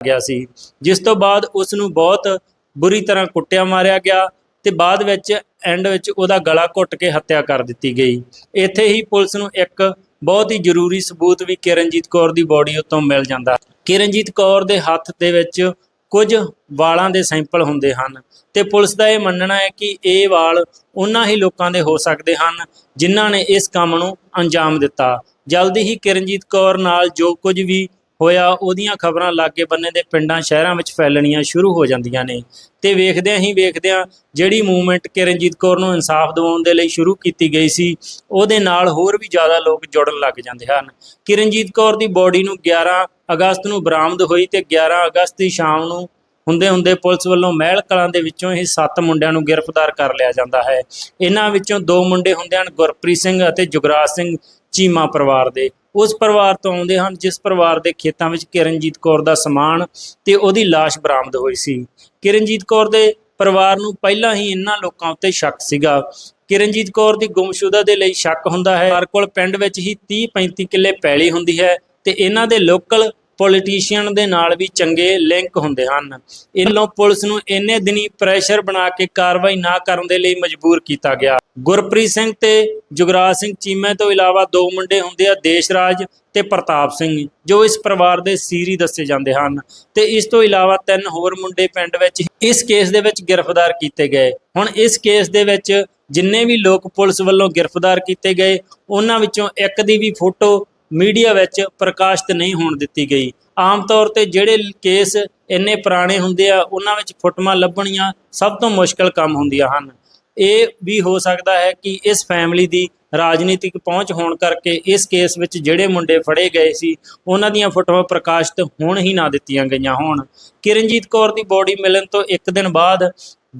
ਗਿਆ ਸੀ, ਜਿਸ ਤੋਂ ਬਾਅਦ ਉਸ ਨੂੰ ਬਹੁਤ ਬੁਰੀ ਤਰ੍ਹਾਂ ਕੁੱਟਿਆ ਮਾਰਿਆ ਗਿਆ ਤੇ ਬਾਅਦ ਵਿੱਚ ਐਂਡ ਵਿੱਚ ਉਹਦਾ ਗਲਾ ਘੁੱਟ ਕੇ ਹੱਤਿਆ ਕਰ ਦਿੱਤੀ ਗਈ। ਇੱਥੇ ਹੀ ਪੁਲਿਸ ਨੂੰ ਇੱਕ ਬਹੁਤ ਹੀ ਜ਼ਰੂਰੀ ਸਬੂਤ ਵੀ ਕਿਰਨਜੀਤ ਕੌਰ ਦੀ ਬੋਡੀ ਉੱਤੋਂ ਮਿਲ ਜਾਂਦਾ। ਕਿਰਨਜੀਤ ਕੌਰ ਦੇ ਹੱਥ ਦੇ ਵਿੱਚ ਕੁਝ ਵਾਲਾਂ ਦੇ ਸੈਂਪਲ ਹੁੰਦੇ ਹਨ ਤੇ ਪੁਲਿਸ ਦਾ ਇਹ ਮੰਨਣਾ ਹੈ ਕਿ ਇਹ ਵਾਲ ਉਹਨਾਂ ਹੀ ਲੋਕਾਂ ਦੇ ਹੋ ਸਕਦੇ ਹਨ ਜਿਨ੍ਹਾਂ ਨੇ ਇਸ ਕੰਮ ਨੂੰ ਅੰਜਾਮ ਦਿੱਤਾ। ਜਲਦੀ ਹੀ ਕਿਰਨਜੀਤ ਕੌਰ ਨਾਲ ਜੋ ਕੁਝ ਵੀ ਹੋਇਆ, ਉਹਦੀਆਂ ਖਬਰਾਂ ਲਾਗੇ ਬੰਨੇ ਦੇ ਪਿੰਡਾਂ, ਸ਼ਹਿਰਾਂ ਵਿੱਚ ਫੈਲਣੀਆਂ ਸ਼ੁਰੂ ਹੋ ਜਾਂਦੀਆਂ ਨੇ। ਤੇ ਵੇਖਦਿਆਂ ਹੀ ਵੇਖਦਿਆਂ ਜਿਹੜੀ ਮੂਵਮੈਂਟ ਕਿਰਨਜੀਤ ਕੌਰ ਨੂੰ ਇਨਸਾਫ ਦਿਵਾਉਣ ਦੇ ਲਈ ਸ਼ੁਰੂ ਕੀਤੀ ਗਈ ਸੀ, ਉਹਦੇ ਨਾਲ ਹੋਰ ਵੀ ਜ਼ਿਆਦਾ ਲੋਕ ਜੁੜਨ ਲੱਗ ਜਾਂਦੇ ਹਨ। ਕਿਰਨਜੀਤ ਕੌਰ ਦੀ ਬੋਡੀ ਨੂੰ 11 ਅਗਸਤ ਨੂੰ ਬਰਾਮਦ ਹੋਈ ਤੇ 11 ਅਗਸਤ ਦੀ ਸ਼ਾਮ ਨੂੰ ਹੁੰਦੇ ਹੁੰਦੇ ਪੁਲਿਸ ਵੱਲੋਂ ਮਹਿਲ ਕਲਾਂ ਦੇ ਵਿੱਚੋਂ ਹੀ ਸੱਤ ਮੁੰਡਿਆਂ ਨੂੰ ਗ੍ਰਿਫਤਾਰ ਕਰ ਲਿਆ ਜਾਂਦਾ ਹੈ। ਇਹਨਾਂ ਵਿੱਚੋਂ ਦੋ ਮੁੰਡੇ ਹੁੰਦੇ ਹਨ, ਗੁਰਪ੍ਰੀਤ ਸਿੰਘ ਅਤੇ ਜੁਗਰਾਜ ਸਿੰਘ। ਚੀਮਾ ਪਰਿਵਾਰ ਦੇ। ਉਸ ਪਰਿਵਾਰ ਤੋਂ ਆਉਂਦੇ ਹਨ, ਜਿਸ ਪਰਿਵਾਰ ਦੇ ਖੇਤਾਂ ਵਿੱਚ ਕਿਰਨਜੀਤ ਕੌਰ ਦਾ ਸਮਾਨ ਤੇ ਉਹਦੀ ਲਾਸ਼ ਬਰਾਮਦ ਹੋਈ ਸੀ। ਕਿਰਨਜੀਤ ਕੌਰ ਦੇ ਪਰਿਵਾਰ ਨੂੰ ਪਹਿਲਾਂ ਹੀ ਇਹਨਾਂ ਲੋਕਾਂ ਉੱਤੇ ਸ਼ੱਕ ਸੀਗਾ। ਕਿਰਨਜੀਤ ਕੌਰ ਦੀ ਗੁੰਮਸ਼ੁਦਾ ਦੇ ਲਈ ਸ਼ੱਕ ਹੁੰਦਾ ਹੈ। ਹਰ ਕੋਲ ਪਿੰਡ ਵਿੱਚ ਹੀ 30 35 ਕਿੱਲੇ ਪੈਲੀ ਹੁੰਦੀ ਹੈ ਤੇ ਇਹਨਾਂ ਦੇ ਲੋਕਲ ਪੋਲੀਟੀਸ਼ੀਅਨ ਦੇ ਨਾਲ ਵੀ ਚੰਗੇ ਲਿੰਕ ਹੁੰਦੇ ਹਨ। ਇਹਨਾਂ ਪੁਲਿਸ ਨੂੰ ਇੰਨੇ ਦਿਨੀ ਪ੍ਰੈਸ਼ਰ ਬਣਾ ਕੇ ਕਾਰਵਾਈ ਨਾ ਕਰਨ ਦੇ ਲਈ ਮਜਬੂਰ ਕੀਤਾ ਗਿਆ। ਗੁਰਪ੍ਰੀਤ ਸਿੰਘ ਤੇ ਜੁਗਰਾਜ ਸਿੰਘ ਚੀਮੇ ਤੋਂ ਇਲਾਵਾ ਦੋ ਮੁੰਡੇ ਹੁੰਦੇ ਆ, ਦੇਸ਼ਰਾਜ ਤੇ ਪ੍ਰਤਾਪ ਸਿੰਘ, ਜੋ ਇਸ ਪਰਿਵਾਰ ਦੇ ਸੀਰੀ ਦੱਸੇ ਜਾਂਦੇ ਹਨ। ਤੇ ਇਸ ਤੋਂ ਇਲਾਵਾ ਤਿੰਨ ਹੋਰ ਮੁੰਡੇ ਪਿੰਡ ਵਿੱਚ ਇਸ ਕੇਸ ਦੇ ਵਿੱਚ ਗ੍ਰਿਫਤਾਰ ਕੀਤੇ ਗਏ। ਹੁਣ ਇਸ ਕੇਸ ਦੇ ਵਿੱਚ ਜਿੰਨੇ ਵੀ ਲੋਕ ਪੁਲਿਸ ਵੱਲੋਂ ਗ੍ਰਿਫਤਾਰ ਕੀਤੇ ਗਏ, ਉਹਨਾਂ ਵਿੱਚੋਂ ਇੱਕ ਦੀ ਵੀ ਫੋਟੋ ਮੀਡੀਆ ਵਿੱਚ ਪ੍ਰਕਾਸ਼ਿਤ ਨਹੀਂ ਹੋਣ ਦਿੱਤੀ ਗਈ। ਆਮ ਤੌਰ ਤੇ ਜਿਹੜੇ ਕੇਸ ਇੰਨੇ ਪੁਰਾਣੇ ਹੁੰਦੇ ਆ, ਉਹਨਾਂ ਵਿੱਚ ਫੋਟੋਆਂ ਲੱਭਣੀਆਂ ਸਭ ਤੋਂ ਮੁਸ਼ਕਲ ਕੰਮ ਹੁੰਦੀਆਂ ਹਨ। ਇਹ ਵੀ ਹੋ ਸਕਦਾ ਹੈ ਕਿ ਇਸ ਫੈਮਿਲੀ ਦੀ ਰਾਜਨੀਤਿਕ ਪਹੁੰਚ ਹੋਣ ਕਰਕੇ ਇਸ ਕੇਸ ਵਿੱਚ ਜਿਹੜੇ ਮੁੰਡੇ ਫੜੇ ਗਏ ਸੀ, ਉਹਨਾਂ ਦੀਆਂ ਫੋਟੋਆਂ ਪ੍ਰਕਾਸ਼ਿਤ ਹੋਣ ਹੀ ਨਾ ਦਿੱਤੀਆਂ ਗਈਆਂ ਹੋਣ। ਕਿਰਨਜੀਤ ਕੌਰ ਦੀ ਬੋਡੀ ਮਿਲਣ ਤੋਂ ਇੱਕ ਦਿਨ ਬਾਅਦ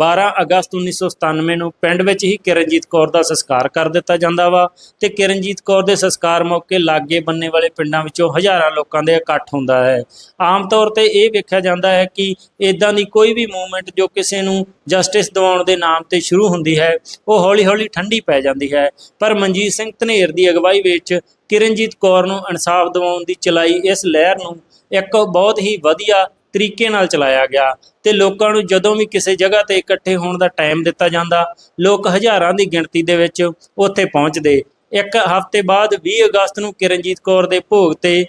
12 ਅਗਸਤ 1997 ਨੂੰ ਪਿੰਡ ਵਿੱਚ ਹੀ ਕਿਰਨਜੀਤ ਕੌਰ ਦਾ ਸੰਸਕਾਰ ਕਰ ਦਿੱਤਾ ਜਾਂਦਾ ਵਾ ਤੇ ਕਿਰਨਜੀਤ ਕੌਰ ਦੇ ਸੰਸਕਾਰ ਮੌਕੇ ਲਾਗੇ ਬੰਨੇ ਵਾਲੇ ਪਿੰਡਾਂ ਵਿੱਚੋਂ ਹਜ਼ਾਰਾਂ ਲੋਕਾਂ ਦੇ ਇਕੱਠ ਹੁੰਦਾ ਹੈ। ਆਮ ਤੌਰ ਤੇ ਇਹ ਵੇਖਿਆ ਜਾਂਦਾ ਹੈ ਕਿ ਇਦਾਂ ਦੀ ਕੋਈ ਵੀ ਮੂਵਮੈਂਟ ਜੋ ਕਿਸੇ ਨੂੰ ਜਸਟਿਸ ਦਿਵਾਉਣ ਦੇ ਨਾਮ ਤੇ ਸ਼ੁਰੂ ਹੁੰਦੀ ਹੈ, ਉਹ ਹੌਲੀ-ਹੌਲੀ ਠੰਡੀ ਪੈ ਜਾਂਦੀ ਹੈ। ਪਰ ਮਨਜੀਤ ਸਿੰਘ ਧਨੇਰ ਦੀ ਅਗਵਾਈ ਵਿੱਚ ਕਿਰਨਜੀਤ ਕੌਰ ਨੂੰ ਇਨਸਾਫ ਦਿਵਾਉਣ ਦੀ ਚਲਾਈ ਇਸ ਲਹਿਰ ਨੂੰ ਇੱਕ ਬਹੁਤ ਹੀ ਵਧੀਆ ਤਰੀਕੇ ਨਾਲ ਚਲਾਇਆ ਗਿਆ ਤੇ ਲੋਕਾਂ ਨੂੰ ਜਦੋਂ ਵੀ ਕਿਸੇ ਜਗ੍ਹਾ ਤੇ ਇਕੱਠੇ ਹੋਣ ਦਾ ਟਾਈਮ ਦਿੱਤਾ ਜਾਂਦਾ, ਲੋਕ ਹਜ਼ਾਰਾਂ ਦੀ ਗਿਣਤੀ ਦੇ ਵਿੱਚ ਉੱਥੇ ਪਹੁੰਚਦੇ। ਇੱਕ ਹਫ਼ਤੇ ਬਾਅਦ 20 ਅਗਸਤ ਨੂੰ ਕਿਰਨਜੀਤ ਕੌਰ ਦੇ ਭੋਗ ਤੇ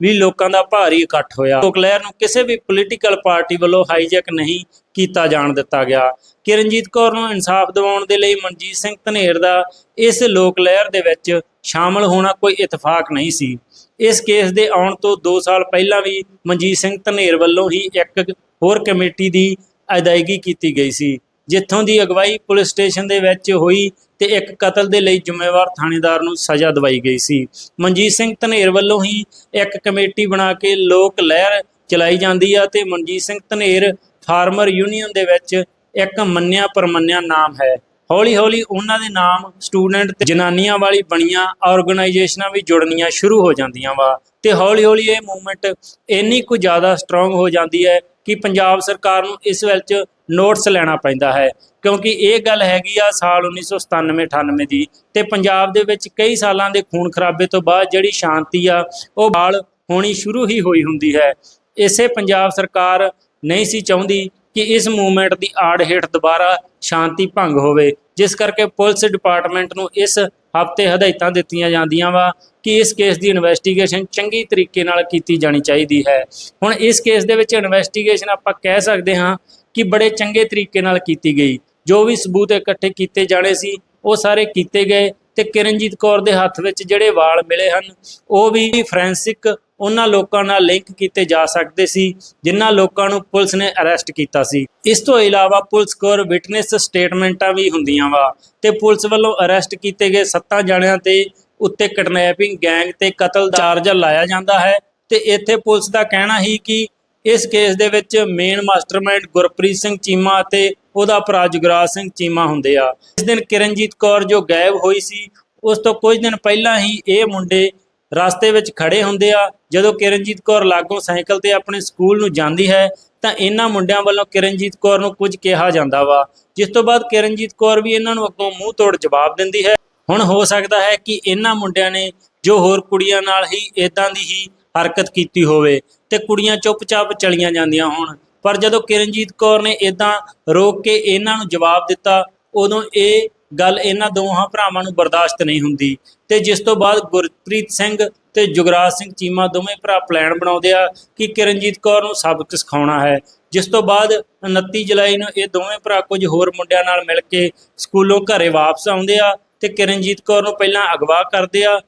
ਵੀ ਲੋਕਾਂ ਦਾ ਭਾਰੀ ਇਕੱਠ ਹੋਇਆ। ਲੋਕ ਲਹਿਰ ਨੂੰ ਕਿਸੇ ਵੀ ਪੋਲੀਟੀਕਲ ਪਾਰਟੀ ਵੱਲੋਂ ਹਾਈਜੈਕ ਨਹੀਂ ਕੀਤਾ ਜਾਣ ਦਿੱਤਾ ਗਿਆ। ਕਿਰਨਜੀਤ ਕੌਰ ਨੂੰ ਇਨਸਾਫ ਦਿਵਾਉਣ ਦੇ ਲਈ ਮਨਜੀਤ ਸਿੰਘ ਧਨੇਰ ਦਾ ਇਸ ਲੋਕ ਲਹਿਰ ਦੇ ਵਿੱਚ ਸ਼ਾਮਲ ਹੋਣਾ ਕੋਈ ਇਤਫਾਕ ਨਹੀਂ ਸੀ। ਇਸ ਕੇਸ ਦੇ ਆਉਣ ਤੋਂ 2 ਸਾਲ ਪਹਿਲਾਂ ਵੀ ਮਨਜੀਤ ਸਿੰਘ ਧਨੇਰ ਵੱਲੋਂ ਹੀ ਇੱਕ ਹੋਰ ਕਮੇਟੀ ਦੀ ਅਦਾਇਗੀ ਕੀਤੀ ਗਈ ਸੀ, ਜਿੱਥੋਂ ਦੀ ਅਗਵਾਈ ਪੁਲਿਸ ਸਟੇਸ਼ਨ ਦੇ ਵਿੱਚ ਹੋਈ ਤੇ ਇੱਕ ਕਤਲ ਦੇ ਲਈ ਜ਼ਿੰਮੇਵਾਰ ਥਾਣੇਦਾਰ ਨੂੰ ਸਜ਼ਾ ਦਵਾਈ ਗਈ ਸੀ। ਮਨਜੀਤ ਸਿੰਘ ਧਨੇਰ ਵੱਲੋਂ ਹੀ ਇੱਕ ਕਮੇਟੀ ਬਣਾ ਕੇ ਲੋਕ ਲਹਿਰ ਚਲਾਈ ਜਾਂਦੀ ਆ ਤੇ ਮਨਜੀਤ ਸਿੰਘ ਧਨੇਰ ਫਾਰਮਰ ਯੂਨੀਅਨ ਦੇ ਵਿੱਚ ਇੱਕ ਮੰਨਿਆ ਪਰਮੰਨਿਆ ਨਾਮ ਹੈ। ਹੌਲੀ ਹੌਲੀ ਉਹਨਾਂ ਦੇ ਨਾਮ ਸਟੂਡੈਂਟ ਤੇ ਜਨਾਨੀਆਂ ਵਾਲੀ ਬਣੀਆਂ ਆਰਗੇਨਾਈਜੇਸ਼ਨਾਂ ਵੀ ਜੁੜਨੀਆਂ ਸ਼ੁਰੂ ਹੋ ਜਾਂਦੀਆਂ ਵਾ। ਤੇ ਹੌਲੀ ਹੌਲੀ ਇਹ ਮੂਵਮੈਂਟ ਇੰਨੀ ਕੁ ਜ਼ਿਆਦਾ ਸਟਰੋਂਗ ਹੋ ਜਾਂਦੀ ਹੈ ਕਿ ਪੰਜਾਬ ਸਰਕਾਰ ਨੂੰ ਇਸ ਵਿੱਚ ਨੋਟਸ ਲੈਣਾ ਪੈਂਦਾ ਹੈ। ਕਿਉਂਕਿ ਇਹ ਗੱਲ ਹੈਗੀ ਆ ਸਾਲ 1997 98 ਦੀ ਤੇ ਪੰਜਾਬ ਦੇ ਵਿੱਚ ਕਈ ਸਾਲਾਂ ਦੇ ਖੂਨ ਖਰਾਬੇ ਤੋਂ ਬਾਅਦ ਜਿਹੜੀ ਸ਼ਾਂਤੀ ਆ, ਉਹ ਬਾਲ ਹੋਣੀ ਸ਼ੁਰੂ ਹੀ ਹੋਈ ਹੁੰਦੀ ਹੈ। ਇਸੇ ਪੰਜਾਬ ਸਰਕਾਰ ਨਹੀਂ ਸੀ ਚਾਹੁੰਦੀ ਕਿ ਇਸ ਮੂਵਮੈਂਟ ਦੀ ਆੜ ਹੇਠ ਦੁਬਾਰਾ ਸ਼ਾਂਤੀ ਭੰਗ ਹੋਵੇ। ਜਿਸ ਕਰਕੇ ਪੁਲਿਸ ਡਿਪਾਰਟਮੈਂਟ ਨੂੰ ਇਸ ਹਫ਼ਤੇ ਹਦਾਇਤਾਂ ਦਿੱਤੀਆਂ ਜਾਂਦੀਆਂ ਵਾ ਕਿ ਇਸ ਕੇਸ ਦੀ ਇਨਵੈਸਟੀਗੇਸ਼ਨ ਚੰਗੀ ਤਰੀਕੇ ਨਾਲ ਕੀਤੀ ਜਾਣੀ ਚਾਹੀਦੀ ਹੈ। ਹੁਣ ਇਸ ਕੇਸ ਦੇ ਵਿੱਚ ਇਨਵੈਸਟੀਗੇਸ਼ਨ ਆਪਾਂ ਕਹਿ ਸਕਦੇ ਹਾਂ ਕਿ ਬੜੇ ਚੰਗੇ ਤਰੀਕੇ ਨਾਲ ਕੀਤੀ ਗਈ। ਜੋ ਵੀ ਸਬੂਤ ਇਕੱਠੇ ਕੀਤੇ ਜਾਣੇ ਸੀ, ਉਹ ਸਾਰੇ ਕੀਤੇ ਗਏ ਤੇ ਕਿਰਨਜੀਤ ਕੌਰ ਦੇ ਹੱਥ ਵਿੱਚ ਜਿਹੜੇ ਵਾਲ ਮਿਲੇ ਹਨ, ਉਹ ਵੀ ਫੋਰੈਂਸਿਕ ਉਹਨਾਂ ਲੋਕਾਂ ਨਾਲ ਲਿੰਕ ਕੀਤੇ ਜਾ ਸਕਦੇ ਸੀ, ਜਿਨ੍ਹਾਂ ਲੋਕਾਂ ਨੂੰ ਪੁਲਿਸ ਨੇ ਅਰੈਸਟ ਕੀਤਾ ਸੀ। ਇਸ ਤੋਂ ਇਲਾਵਾ ਪੁਲਿਸ ਕੋਲ ਵਿਟਨੈਸ ਸਟੇਟਮੈਂਟਾਂ ਵੀ ਹੁੰਦੀਆਂ ਵਾ ਤੇ ਪੁਲਿਸ ਵੱਲੋਂ ਅਰੈਸਟ ਕੀਤੇ ਗਏ ਸੱਤਾਂ ਜਣਿਆਂ ਤੇ ਉੱਤੇ ਕਿਡਨੈਪਿੰਗ ਗੈਂਗ ਤੇ ਕਤਲ ਦਾ ਚਾਰਜ ਲਾਇਆ ਜਾਂਦਾ ਹੈ ਤੇ ਇੱਥੇ ਪੁਲਿਸ ਦਾ ਕਹਿਣਾ ਹੀ ਕਿ ਇਸ ਕੇਸ ਦੇ ਵਿੱਚ ਮੇਨ ਮਾਸਟਰਮਾਈਂਡ ਗੁਰਪ੍ਰੀਤ ਸਿੰਘ ਚੀਮਾ ਅਤੇ ਉਹਦਾ ਭਰਾ ਜੁਗਰਾਜ ਸਿੰਘ ਚੀਮਾ ਹੁੰਦੇ ਆ। ਇਸ ਦਿਨ ਕਿਰਨਜੀਤ ਕੌਰ ਜੋ ਗਾਇਬ ਹੋਈ ਸੀ, ਉਸ ਤੋਂ ਕੁਝ ਦਿਨ ਪਹਿਲਾਂ ਹੀ ਇਹ ਮੁੰਡੇ ਰਸਤੇ ਵਿੱਚ ਖੜੇ ਹੁੰਦੇ ਆ। ਜਦੋਂ ਕਿਰਨਜੀਤ ਕੌਰ ਲਾਗੋਂ ਸਾਈਕਲ ਤੇ ਆਪਣੇ ਸਕੂਲ ਨੂੰ ਜਾਂਦੀ ਹੈ, ਤਾਂ ਇਹਨਾਂ ਮੁੰਡਿਆਂ ਵੱਲੋਂ ਕਿਰਨਜੀਤ ਕੌਰ ਨੂੰ ਕੁਝ ਕਿਹਾ ਜਾਂਦਾ ਵਾ। ਜਿਸ ਤੋਂ ਬਾਅਦ ਕਿਰਨਜੀਤ ਕੌਰ ਵੀ ਇਹਨਾਂ ਨੂੰ ਅੱਗੋਂ ਮੂੰਹ ਤੋੜ ਜਵਾਬ ਦਿੰਦੀ ਹੈ। ਹੁਣ ਹੋ ਸਕਦਾ ਹੈ ਕਿ ਇਹਨਾਂ ਮੁੰਡਿਆਂ ਨੇ ਜੋ ਹੋਰ ਕੁੜੀਆਂ ਨਾਲ ਹੀ ਇਦਾਂ ਦੀ ਹੀ ਹਰਕਤ ਕੀਤੀ ਹੋਵੇ ਤੇ ਕੁੜੀਆਂ ਚੁੱਪਚਾਪ ਚਲੀਆਂ ਜਾਂਦੀਆਂ ਹੋਣ। ਪਰ ਜਦੋਂ ਕਿਰਨਜੀਤ ਕੌਰ ਨੇ ਇਦਾਂ ਰੋਕ ਕੇ ਇਹਨਾਂ ਨੂੰ ਜਵਾਬ ਦਿੱਤਾ, ਉਦੋਂ ਇਹ ਗੱਲ ਇਹਨਾਂ ਦੋਹਾਂ ਭਰਾਵਾਂ ਨੂੰ ਬਰਦਾਸ਼ਤ ਨਹੀਂ ਹੁੰਦੀ। ਤੇ ਜਿਸ ਤੋਂ ਬਾਅਦ ਗੁਰਪ੍ਰੀਤ ਸਿੰਘ ਤੇ ਜੁਗਰਾਜ ਸਿੰਘ ਚੀਮਾ ਦੋਵੇਂ ਭਰਾ ਪਲਾਨ ਬਣਾਉਂਦੇ ਆ ਕਿ ਕਿਰਨਜੀਤ ਕੌਰ ਨੂੰ ਸਬਕ ਸਿਖਾਉਣਾ ਹੈ। ਜਿਸ ਤੋਂ ਬਾਅਦ 29 ਜੁਲਾਈ ਨੂੰ ਇਹ ਦੋਵੇਂ ਭਰਾ ਕੁਝ ਹੋਰ ਮੁੰਡਿਆਂ ਨਾਲ ਮਿਲ ਕੇ ਸਕੂਲੋਂ ਘਰੇ ਵਾਪਸ ਆਉਂਦੇ ਆ ਤੇ ਕਿਰਨਜੀਤ ਕੌਰ ਨੂੰ ਪਹਿਲਾਂ ਅਗਵਾ ਕਰਦੇ ਆ।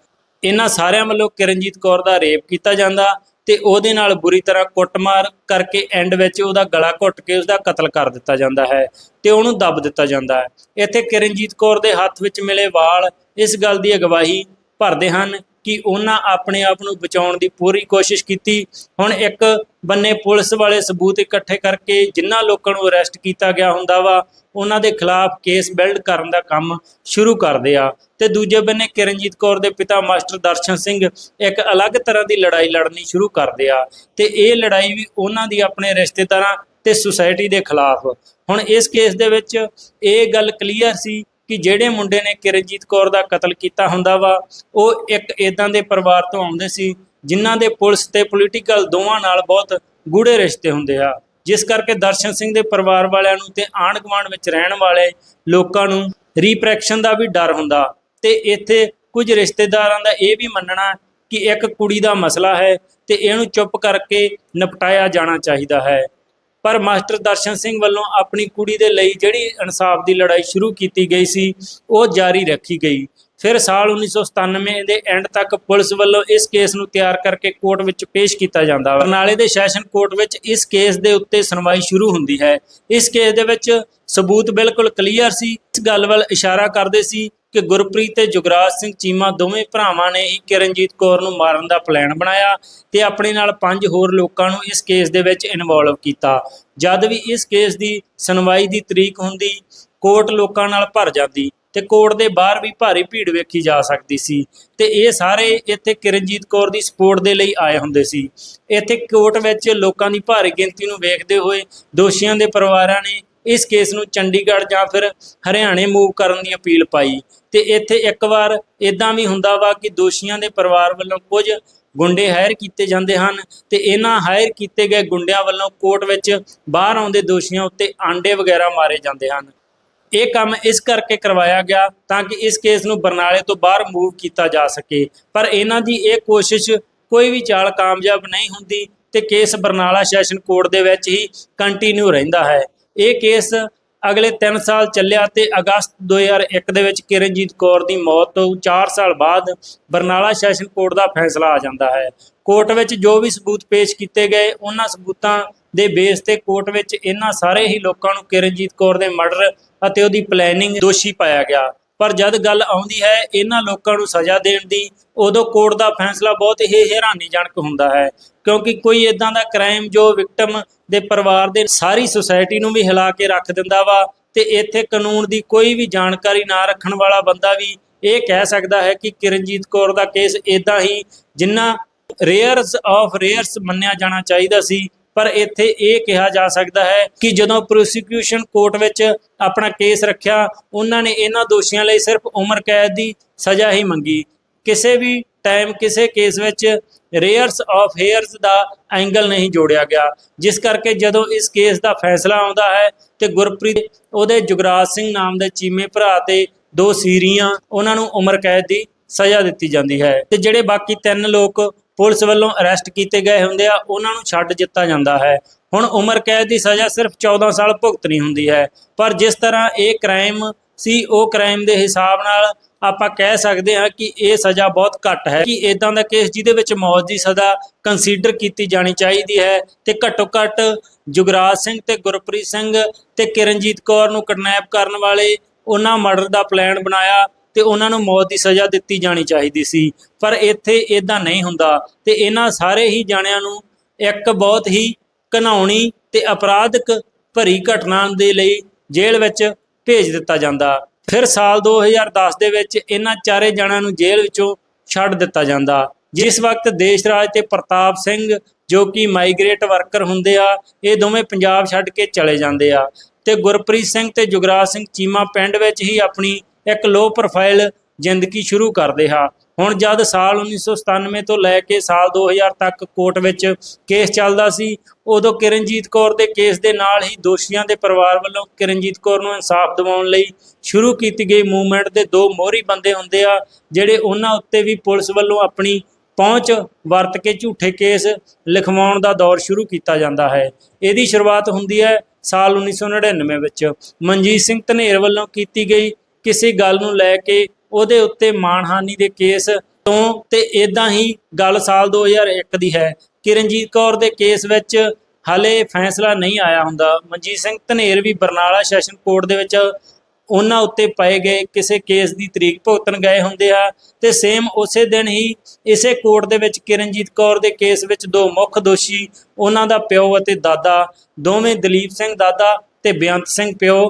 ਇਹਨਾਂ ਸਾਰਿਆਂ ਵੱਲੋਂ ਕਿਰਨਜੀਤ ਕੌਰ ਦਾ ਰੇਪ ਕੀਤਾ ਜਾਂਦਾ। ਤੇ ਉਹਦੇ ਨਾਲ ਬੁਰੀ ਤਰ੍ਹਾਂ ਕੁੱਟਮਾਰ ਕਰਕੇ ਐਂਡ ਵਿੱਚ ਉਹਦਾ ਗਲਾ ਘੁੱਟ ਕੇ ਉਸਦਾ ਕਤਲ ਕਰ ਦਿੱਤਾ ਜਾਂਦਾ ਹੈ ਤੇ ਉਹਨੂੰ ਦੱਬ ਦਿੱਤਾ ਜਾਂਦਾ ਹੈ। ਇੱਥੇ ਕਿਰਨਜੀਤ ਕੌਰ ਦੇ ਹੱਥ ਵਿੱਚ ਮਿਲੇ ਵਾਲ ਇਸ ਗੱਲ ਦੀ ਅਗਵਾਹੀ ਭਰਦੇ ਹਨ ਕਿ ਉਹਨਾਂ ਆਪਣੇ ਆਪ ਨੂੰ ਬਚਾਉਣ ਦੀ ਪੂਰੀ ਕੋਸ਼ਿਸ਼ ਕੀਤੀ। ਹੁਣ ਇੱਕ ਬੰਨੇ ਪੁਲਿਸ ਵਾਲੇ ਸਬੂਤ ਇਕੱਠੇ ਕਰਕੇ ਜਿਨ੍ਹਾਂ ਲੋਕਾਂ ਨੂੰ ਅਰੈਸਟ ਕੀਤਾ ਗਿਆ ਹੁੰਦਾ ਵਾ ਉਹਨਾਂ ਦੇ ਖਿਲਾਫ ਕੇਸ ਬਿਲਡ ਕਰਨ ਦਾ ਕੰਮ ਸ਼ੁਰੂ ਕਰਦੇ ਆ ਤੇ ਦੂਜੇ ਬੰਨੇ ਕਿਰਨਜੀਤ ਕੌਰ ਦੇ ਪਿਤਾ ਮਾਸਟਰ ਦਰਸ਼ਨ ਸਿੰਘ ਇੱਕ ਅਲੱਗ ਤਰ੍ਹਾਂ ਦੀ ਲੜਾਈ ਲੜਨੀ ਸ਼ੁਰੂ ਕਰਦੇ ਆ ਤੇ ਇਹ ਲੜਾਈ ਵੀ ਉਹਨਾਂ ਦੀ ਆਪਣੇ ਰਿਸ਼ਤੇਦਾਰਾਂ ਤੇ ਸੁਸਾਇਟੀ ਦੇ ਖਿਲਾਫ। ਹੁਣ ਇਸ ਕੇਸ ਦੇ ਵਿੱਚ ਇਹ ਗੱਲ ਕਲੀਅਰ ਸੀ ਕਿ ਜਿਹੜੇ ਮੁੰਡੇ ਨੇ ਕਿਰਨਜੀਤ ਕੌਰ ਦਾ ਕਤਲ ਕੀਤਾ ਹੁੰਦਾ ਵਾ, ਉਹ ਇੱਕ ਇਦਾਂ ਦੇ ਪਰਿਵਾਰ ਤੋਂ ਆਉਂਦੇ ਸੀ, ਜਿਨ੍ਹਾਂ ਦੇ ਪੁਲਿਸ ਤੇ ਪੋਲੀਟੀਕਲ ਦੋਵਾਂ ਨਾਲ ਬਹੁਤ ਗੂੜੇ ਰਿਸ਼ਤੇ ਹੁੰਦੇ ਆ। ਜਿਸ ਕਰਕੇ ਦਰਸ਼ਨ ਸਿੰਘ ਦੇ ਪਰਿਵਾਰ ਵਾਲਿਆਂ ਨੂੰ ਤੇ ਆਂਢ ਗੁਆਂਢ ਵਿੱਚ ਰਹਿਣ ਵਾਲੇ ਲੋਕਾਂ ਨੂੰ ਰੀਪ੍ਰੈਕਸ਼ਨ ਦਾ ਵੀ ਡਰ ਹੁੰਦਾ। ਤੇ ਇੱਥੇ ਕੁਝ ਰਿਸ਼ਤੇਦਾਰਾਂ ਦਾ ਇਹ ਵੀ ਮੰਨਣਾ ਕਿ ਇੱਕ ਕੁੜੀ ਦਾ ਮਸਲਾ ਹੈ ਤੇ ਇਹਨੂੰ ਚੁੱਪ ਕਰਕੇ ਨਿਪਟਾਇਆ ਜਾਣਾ ਚਾਹੀਦਾ ਹੈ। ਪਰ ਮਾਸਟਰ ਦਰਸ਼ਨ ਸਿੰਘ ਵੱਲੋਂ ਆਪਣੀ ਕੁੜੀ ਦੇ ਲਈ ਜਿਹੜੀ ਇਨਸਾਫ ਦੀ ਲੜਾਈ ਸ਼ੁਰੂ ਕੀਤੀ ਗਈ ਸੀ, ਉਹ ਜਾਰੀ ਰੱਖੀ ਗਈ। ਫਿਰ ਸਾਲ 1997 ਦੇ ਐਂਡ ਤੱਕ ਪੁਲਿਸ ਵੱਲੋਂ ਇਸ ਕੇਸ ਨੂੰ ਤਿਆਰ ਕਰਕੇ ਕੋਰਟ ਵਿੱਚ ਪੇਸ਼ ਕੀਤਾ ਜਾਂਦਾ ਹੈ ਬਰਨਾਲੇ ਦੇ ਸੈਸ਼ਨ ਕੋਰਟ ਵਿੱਚ ਇਸ ਕੇਸ ਦੇ ਉੱਤੇ ਸੁਣਵਾਈ ਸ਼ੁਰੂ ਹੁੰਦੀ ਹੈ। ਇਸ ਕੇਸ ਦੇ ਵਿੱਚ ਸਬੂਤ ਬਿਲਕੁਲ ਕਲੀਅਰ ਸੀ। ਇਸ ਗੱਲ ਵੱਲ ਇਸ਼ਾਰਾ ਕਰਦੇ ਸੀ ਕਿ ਗੁਰਪ੍ਰੀਤ ਤੇ ਜੁਗਰਾਜ ਸਿੰਘ ਚੀਮਾ ਦੋਵੇਂ ਭਰਾਵਾਂ ਨੇ ਹੀ ਕਿਰਨਜੀਤ ਕੌਰ ਨੂੰ ਮਾਰਨ ਦਾ ਪਲਾਨ ਬਣਾਇਆ ਤੇ ਆਪਣੇ ਨਾਲ ਪੰਜ ਹੋਰ ਲੋਕਾਂ ਨੂੰ ਇਸ ਕੇਸ ਦੇ ਵਿੱਚ ਇਨਵੋਲਵ ਕੀਤਾ। ਜਦ ਵੀ ਇਸ ਕੇਸ ਦੀ ਸੁਣਵਾਈ ਦੀ ਤਰੀਕ ਹੁੰਦੀ ਕੋਰਟ ਲੋਕਾਂ ਨਾਲ ਭਰ ਜਾਂਦੀ। ਤੇ ਕੋਰਟ ਦੇ ਬਾਹਰ ਵੀ ਭਾਰੀ ਭੀੜ ਵੇਖੀ ਜਾ ਸਕਦੀ ਸੀ। ਤੇ ਇਹ ਸਾਰੇ ਇੱਥੇ ਕਿਰਨਜੀਤ ਕੌਰ ਦੀ ਸਪੋਰਟ ਦੇ ਲਈ ਆਏ ਹੁੰਦੇ ਸੀ। ਇੱਥੇ ਕੋਰਟ ਵਿੱਚ ਲੋਕਾਂ ਦੀ ਭਾਰੀ ਗਿਣਤੀ ਨੂੰ ਵੇਖਦੇ ਹੋਏ ਦੋਸ਼ੀਆਂ ਦੇ ਪਰਿਵਾਰਾਂ ਨੇ ਇਸ ਕੇਸ ਨੂੰ ਚੰਡੀਗੜ੍ਹ ਜਾਂ ਫਿਰ ਹਰਿਆਣੇ ਮੂਵ ਕਰਨ ਦੀ ਅਪੀਲ ਪਾਈ। ਤੇ ਇੱਥੇ ਇੱਕ ਵਾਰ ਇਦਾਂ ਵੀ ਹੁੰਦਾ ਵਾ ਕਿ ਦੋਸ਼ੀਆਂ ਦੇ ਪਰਿਵਾਰ ਵੱਲੋਂ ਕੁਝ ਗੁੰਡੇ ਹਾਇਰ ਕੀਤੇ ਜਾਂਦੇ ਹਨ ਤੇ ਇਹਨਾਂ ਹਾਇਰ ਕੀਤੇ ਗਏ ਗੁੰਡਿਆਂ ਵੱਲੋਂ ਕੋਰਟ ਵਿੱਚ ਬਾਹਰ ਆਉਂਦੇ ਦੋਸ਼ੀਆਂ ਉੱਤੇ ਆਂਡੇ ਵਗੈਰਾ ਮਾਰੇ ਜਾਂਦੇ ਹਨ। ਇਹ ਕੰਮ ਇਸ ਕਰਕੇ ਕਰਵਾਇਆ ਗਿਆ ਤਾਂ ਕਿ ਇਸ ਕੇਸ ਨੂੰ ਬਰਨਾਲੇ ਤੋਂ ਬਾਹਰ ਮੂਵ ਕੀਤਾ ਜਾ ਸਕੇ। ਪਰ ਇਹਨਾਂ ਦੀ ਇਹ ਕੋਸ਼ਿਸ਼ ਕੋਈ ਵੀ ਚਾਲ ਕਾਮਯਾਬ ਨਹੀਂ ਹੁੰਦੀ ਤੇ ਕੇਸ ਬਰਨਾਲਾ ਸੈਸ਼ਨ ਕੋਰਟ ਦੇ ਵਿੱਚ ਹੀ ਕੰਟੀਨਿਊ ਰਹਿੰਦਾ ਹੈ। ਇਹ ਕੇਸ ਅਗਲੇ 3 ਸਾਲ ਚੱਲਿਆ ਤੇ ਅਗਸਤ 2001 ਦੇ ਵਿੱਚ ਕਿਰਨਜੀਤ ਕੌਰ ਦੀ ਮੌਤ ਤੋਂ 4 ਸਾਲ ਬਾਅਦ ਬਰਨਾਲਾ ਸੈਸ਼ਨ ਕੋਰਟ ਦਾ ਫੈਸਲਾ ਆ ਜਾਂਦਾ ਹੈ। ਕੋਰਟ ਵਿੱਚ ਜੋ ਵੀ ਸਬੂਤ ਪੇਸ਼ ਕੀਤੇ ਗਏ, ਉਹਨਾਂ ਸਬੂਤਾਂ ਦੇ ਬੇਸ ਤੇ ਕੋਰਟ ਵਿੱਚ ਇਹਨਾਂ ਸਾਰੇ ਹੀ ਲੋਕਾਂ ਨੂੰ ਕਿਰਨਜੀਤ ਕੌਰ ਦੇ ਮਰਡਰ ਅਤੇ ਉਹਦੀ ਪਲੈਨਿੰਗ ਦੋਸ਼ੀ ਪਾਇਆ ਗਿਆ। ਪਰ ਜਦ ਗੱਲ ਆਉਂਦੀ ਹੈ ਇਹਨਾਂ ਲੋਕਾਂ ਨੂੰ ਸਜ਼ਾ ਦੇਣ ਦੀ, ਉਦੋਂ ਕੋਰਟ ਦਾ ਫੈਸਲਾ ਬਹੁਤ ਹੀ ਹੈਰਾਨੀਜਨਕ ਹੁੰਦਾ ਹੈ। ਕਿਉਂਕਿ ਕੋਈ ਇਦਾਂ ਦਾ ਕ੍ਰਾਈਮ ਜੋ ਵਿਕਟਮ ਦੇ ਪਰਿਵਾਰ ਦੇ ਸਾਰੀ ਸੁਸਾਇਟੀ ਨੂੰ ਵੀ ਹਿਲਾ ਕੇ ਰੱਖ ਦਿੰਦਾ ਵਾ ਤੇ ਇੱਥੇ ਕਾਨੂੰਨ ਦੀ ਕੋਈ ਵੀ ਜਾਣਕਾਰੀ ਨਾ ਰੱਖਣ ਵਾਲਾ ਬੰਦਾ ਵੀ ਇਹ ਕਹਿ ਸਕਦਾ ਹੈ ਕਿ ਕਿਰਨਜੀਤ ਕੌਰ ਦਾ ਕੇਸ ਇਦਾਂ ਹੀ ਜਿੰਨਾ ਰੇਅਰਸ ਆਫ ਰੇਅਰਸ ਮੰਨਿਆ ਜਾਣਾ ਚਾਹੀਦਾ ਸੀ ਪਰ ਇੱਥੇ ਇਹ ਕਿਹਾ ਜਾ ਸਕਦਾ ਹੈ ਕਿ ਜਦੋਂ ਪ੍ਰੋਸੀਕਿਊਸ਼ਨ ਕੋਰਟ ਵਿੱਚ ਆਪਣਾ ਕੇਸ ਰੱਖਿਆ, ਉਹਨਾਂ ਨੇ ਇਹਨਾਂ ਦੋਸ਼ੀਆਂ ਲਈ ਸਿਰਫ ਉਮਰ ਕੈਦ ਦੀ ਸਜ਼ਾ ਹੀ ਮੰਗੀ। ਕਿਸੇ ਵੀ ਟਾਈਮ ਕਿਸੇ ਕੇਸ ਵਿੱਚ ਰੇਅਰਸ ਆਫ ਹੇਅਰਸ ਦਾ ਐਂਗਲ ਨਹੀਂ ਜੋੜਿਆ ਗਿਆ। ਜਿਸ ਕਰਕੇ ਜਦੋਂ ਇਸ ਕੇਸ ਦਾ ਫੈਸਲਾ ਆਉਂਦਾ ਹੈ ਤੇ ਗੁਰਪ੍ਰੀਤ, ਉਹਦੇ ਜੁਗਰਾਜ ਸਿੰਘ ਨਾਮ ਦੇ ਚੀਮੇ ਭਰਾ ਤੇ ਦੋ ਸੀਰੀਆਂ, ਉਹਨਾਂ ਨੂੰ ਉਮਰ ਕੈਦ ਦੀ ਸਜ਼ਾ ਦਿੱਤੀ ਜਾਂਦੀ ਹੈ। ਤੇ ਜਿਹੜੇ ਬਾਕੀ ਤਿੰਨ ਲੋਕ ਪੁਲਿਸ ਵੱਲੋਂ ਅਰੈਸਟ ਕੀਤੇ ਗਏ ਹੁੰਦੇ ਆ, ਉਹਨਾਂ ਨੂੰ ਛੱਡ ਦਿੱਤਾ ਜਾਂਦਾ ਹੈ। ਹੁਣ ਉਮਰ ਕੈਦ ਦੀ ਸਜ਼ਾ ਸਿਰਫ 14 ਸਾਲ ਭੁਗਤਣੀ ਹੁੰਦੀ ਹੈ। ਪਰ ਜਿਸ ਤਰ੍ਹਾਂ ਇਹ ਕ੍ਰਾਈਮ ਸੀ, ਉਹ ਕ੍ਰਾਈਮ ਦੇ ਹਿਸਾਬ ਨਾਲ ਆਪਾਂ ਕਹਿ ਸਕਦੇ ਹਾਂ ਕਿ ਇਹ ਸਜ਼ਾ ਬਹੁਤ ਘੱਟ ਹੈ ਕਿ ਇਦਾਂ ਦਾ ਕੇਸ ਜਿਹਦੇ ਵਿੱਚ ਮੌਤ ਦੀ ਸਜ਼ਾ ਕੰਸੀਡਰ ਕੀਤੀ ਜਾਣੀ ਚਾਹੀਦੀ ਹੈ ਤੇ ਘੱਟੋ ਘੱਟ ਜੁਗਰਾਜ ਸਿੰਘ ਤੇ ਗੁਰਪ੍ਰੀਤ ਸਿੰਘ ਤੇ ਕਿਰਨਜੀਤ ਕੌਰ ਨੂੰ ਕਿਡਨੈਪ ਕਰਨ ਵਾਲੇ ਉਹਨਾਂ ਮਰਡਰ ਦਾ ਪਲਾਨ ਬਣਾਇਆ। ਤੇ ਉਹਨਾਂ ਨੂੰ ਮੌਤ ਦੀ ਸਜ਼ਾ ਦਿੱਤੀ ਜਾਣੀ ਚਾਹੀਦੀ ਸੀ। ਪਰ ਇੱਥੇ ਇਦਾਂ ਨਹੀਂ ਹੁੰਦਾ ਤੇ ਇਹਨਾਂ ਸਾਰੇ ਹੀ ਜਾਣਿਆਂ ਨੂੰ ਇੱਕ ਬਹੁਤ ਹੀ ਘਨਾਉਣੀ ਤੇ ਅਪਰਾਧਕ ਭਰੀ ਘਟਨਾ ਦੇ ਲਈ ਜੇਲ੍ਹ ਵਿੱਚ ਭੇਜ ਦਿੱਤਾ ਜਾਂਦਾ। ਫਿਰ ਸਾਲ 2010 ਦੇ ਵਿੱਚ ਇਹਨਾਂ ਚਾਰੇ ਜਣਿਆਂ ਨੂੰ ਜੇਲ੍ਹ ਵਿੱਚੋਂ ਛੱਡ ਦਿੱਤਾ ਜਾਂਦਾ। ਜਿਸ ਵਕਤ ਦੇਸ਼ ਰਾਜ ਤੇ ਪ੍ਰਤਾਪ ਸਿੰਘ ਜੋ ਕਿ ਮਾਈਗ੍ਰੇਟ ਵਰਕਰ ਹੁੰਦੇ ਆ, ਇਹ ਦੋਵੇਂ ਪੰਜਾਬ ਛੱਡ ਕੇ ਚਲੇ ਜਾਂਦੇ ਆ ਤੇ ਗੁਰਪ੍ਰੀਤ ਸਿੰਘ ਤੇ ਜੁਗਰਾਜ ਸਿੰਘ ਚੀਮਾ ਪਿੰਡ ਵਿੱਚ ਹੀ ਆਪਣੀ ਇੱਕ ਲੋ ਪ੍ਰੋਫਾਈਲ ਜ਼ਿੰਦਗੀ ਸ਼ੁਰੂ ਕਰਦੇ ਹਾਂ। ਹੁਣ ਜਦ ਸਾਲ 1997 ਤੋਂ ਲੈ ਕੇ ਸਾਲ 2000 ਤੱਕ ਕੋਰਟ ਵਿੱਚ ਕੇਸ ਚੱਲਦਾ ਸੀ, ਉਦੋਂ ਕਿਰਨਜੀਤ ਕੌਰ ਦੇ ਕੇਸ ਦੇ ਨਾਲ ਹੀ ਦੋਸ਼ੀਆਂ ਦੇ ਪਰਿਵਾਰ ਵੱਲੋਂ ਕਿਰਨਜੀਤ ਕੌਰ ਨੂੰ ਇਨਸਾਫ ਦਿਵਾਉਣ ਲਈ ਸ਼ੁਰੂ ਕੀਤੀ ਗਈ ਮੂਵਮੈਂਟ ਦੇ ਦੋ ਮੋਹਰੀ ਬੰਦੇ ਹੁੰਦੇ ਆ, ਜਿਹੜੇ ਉਹਨਾਂ ਉੱਤੇ ਵੀ ਪੁਲਿਸ ਵੱਲੋਂ ਆਪਣੀ ਪਹੁੰਚ ਵਰਤ ਕੇ ਝੂਠੇ ਕੇਸ ਲਿਖਵਾਉਣ ਦਾ ਦੌਰ ਸ਼ੁਰੂ ਕੀਤਾ ਜਾਂਦਾ ਹੈ। ਇਹਦੀ ਸ਼ੁਰੂਆਤ ਹੁੰਦੀ ਹੈ ਸਾਲ 1999 ਵਿੱਚ। ਮਨਜੀਤ ਸਿੰਘ ਧਨੇਰ ਵੱਲੋਂ ਕੀਤੀ ਗਈ ਕਿਸੇ ਗੱਲ ਨੂੰ ਲੈ ਕੇ ਉਹਦੇ ਉੱਤੇ ਮਾਣਹਾਨੀ ਦੇ ਕੇਸ ਤੋਂ ਤੇ ਇਦਾਂ ਹੀ ਗੱਲ ਸਾਲ 2001 ਦੀ ਹੈ। ਕਿਰਨਜੀਤ ਕੌਰ ਦੇ ਕੇਸ ਵਿੱਚ ਹਾਲੇ ਫੈਸਲਾ ਨਹੀਂ ਆਇਆ ਹੁੰਦਾ। ਮਨਜੀਤ ਸਿੰਘ ਧਨੇਰ ਵੀ ਬਰਨਾਲਾ ਸੈਸ਼ਨ ਕੋਰਟ ਦੇ ਵਿੱਚ ਉਹਨਾਂ ਉੱਤੇ ਪਏ ਗਏ। ਕਿਸੇ ਕੇਸ ਦੀ ਤਰੀਕ ਭੁਗਤਣ ਗਏ ਹੁੰਦੇ ਆ ਤੇ ਸੇਮ ਉਸੇ ਦਿਨ ਹੀ ਇਸੇ ਕੋਰਟ ਦੇ ਵਿੱਚ ਕਿਰਨਜੀਤ ਕੌਰ ਦੇ ਕੇਸ ਵਿੱਚ ਦੋ ਮੁੱਖ ਦੋਸ਼ੀ, ਉਹਨਾਂ ਦਾ ਪਿਓ ਅਤੇ ਦਾਦਾ, ਦੋਵੇਂ ਦਲੀਪ ਸਿੰਘ ਦਾਦਾ ਤੇ ਬੇਅੰਤ ਸਿੰਘ ਪਿਓ।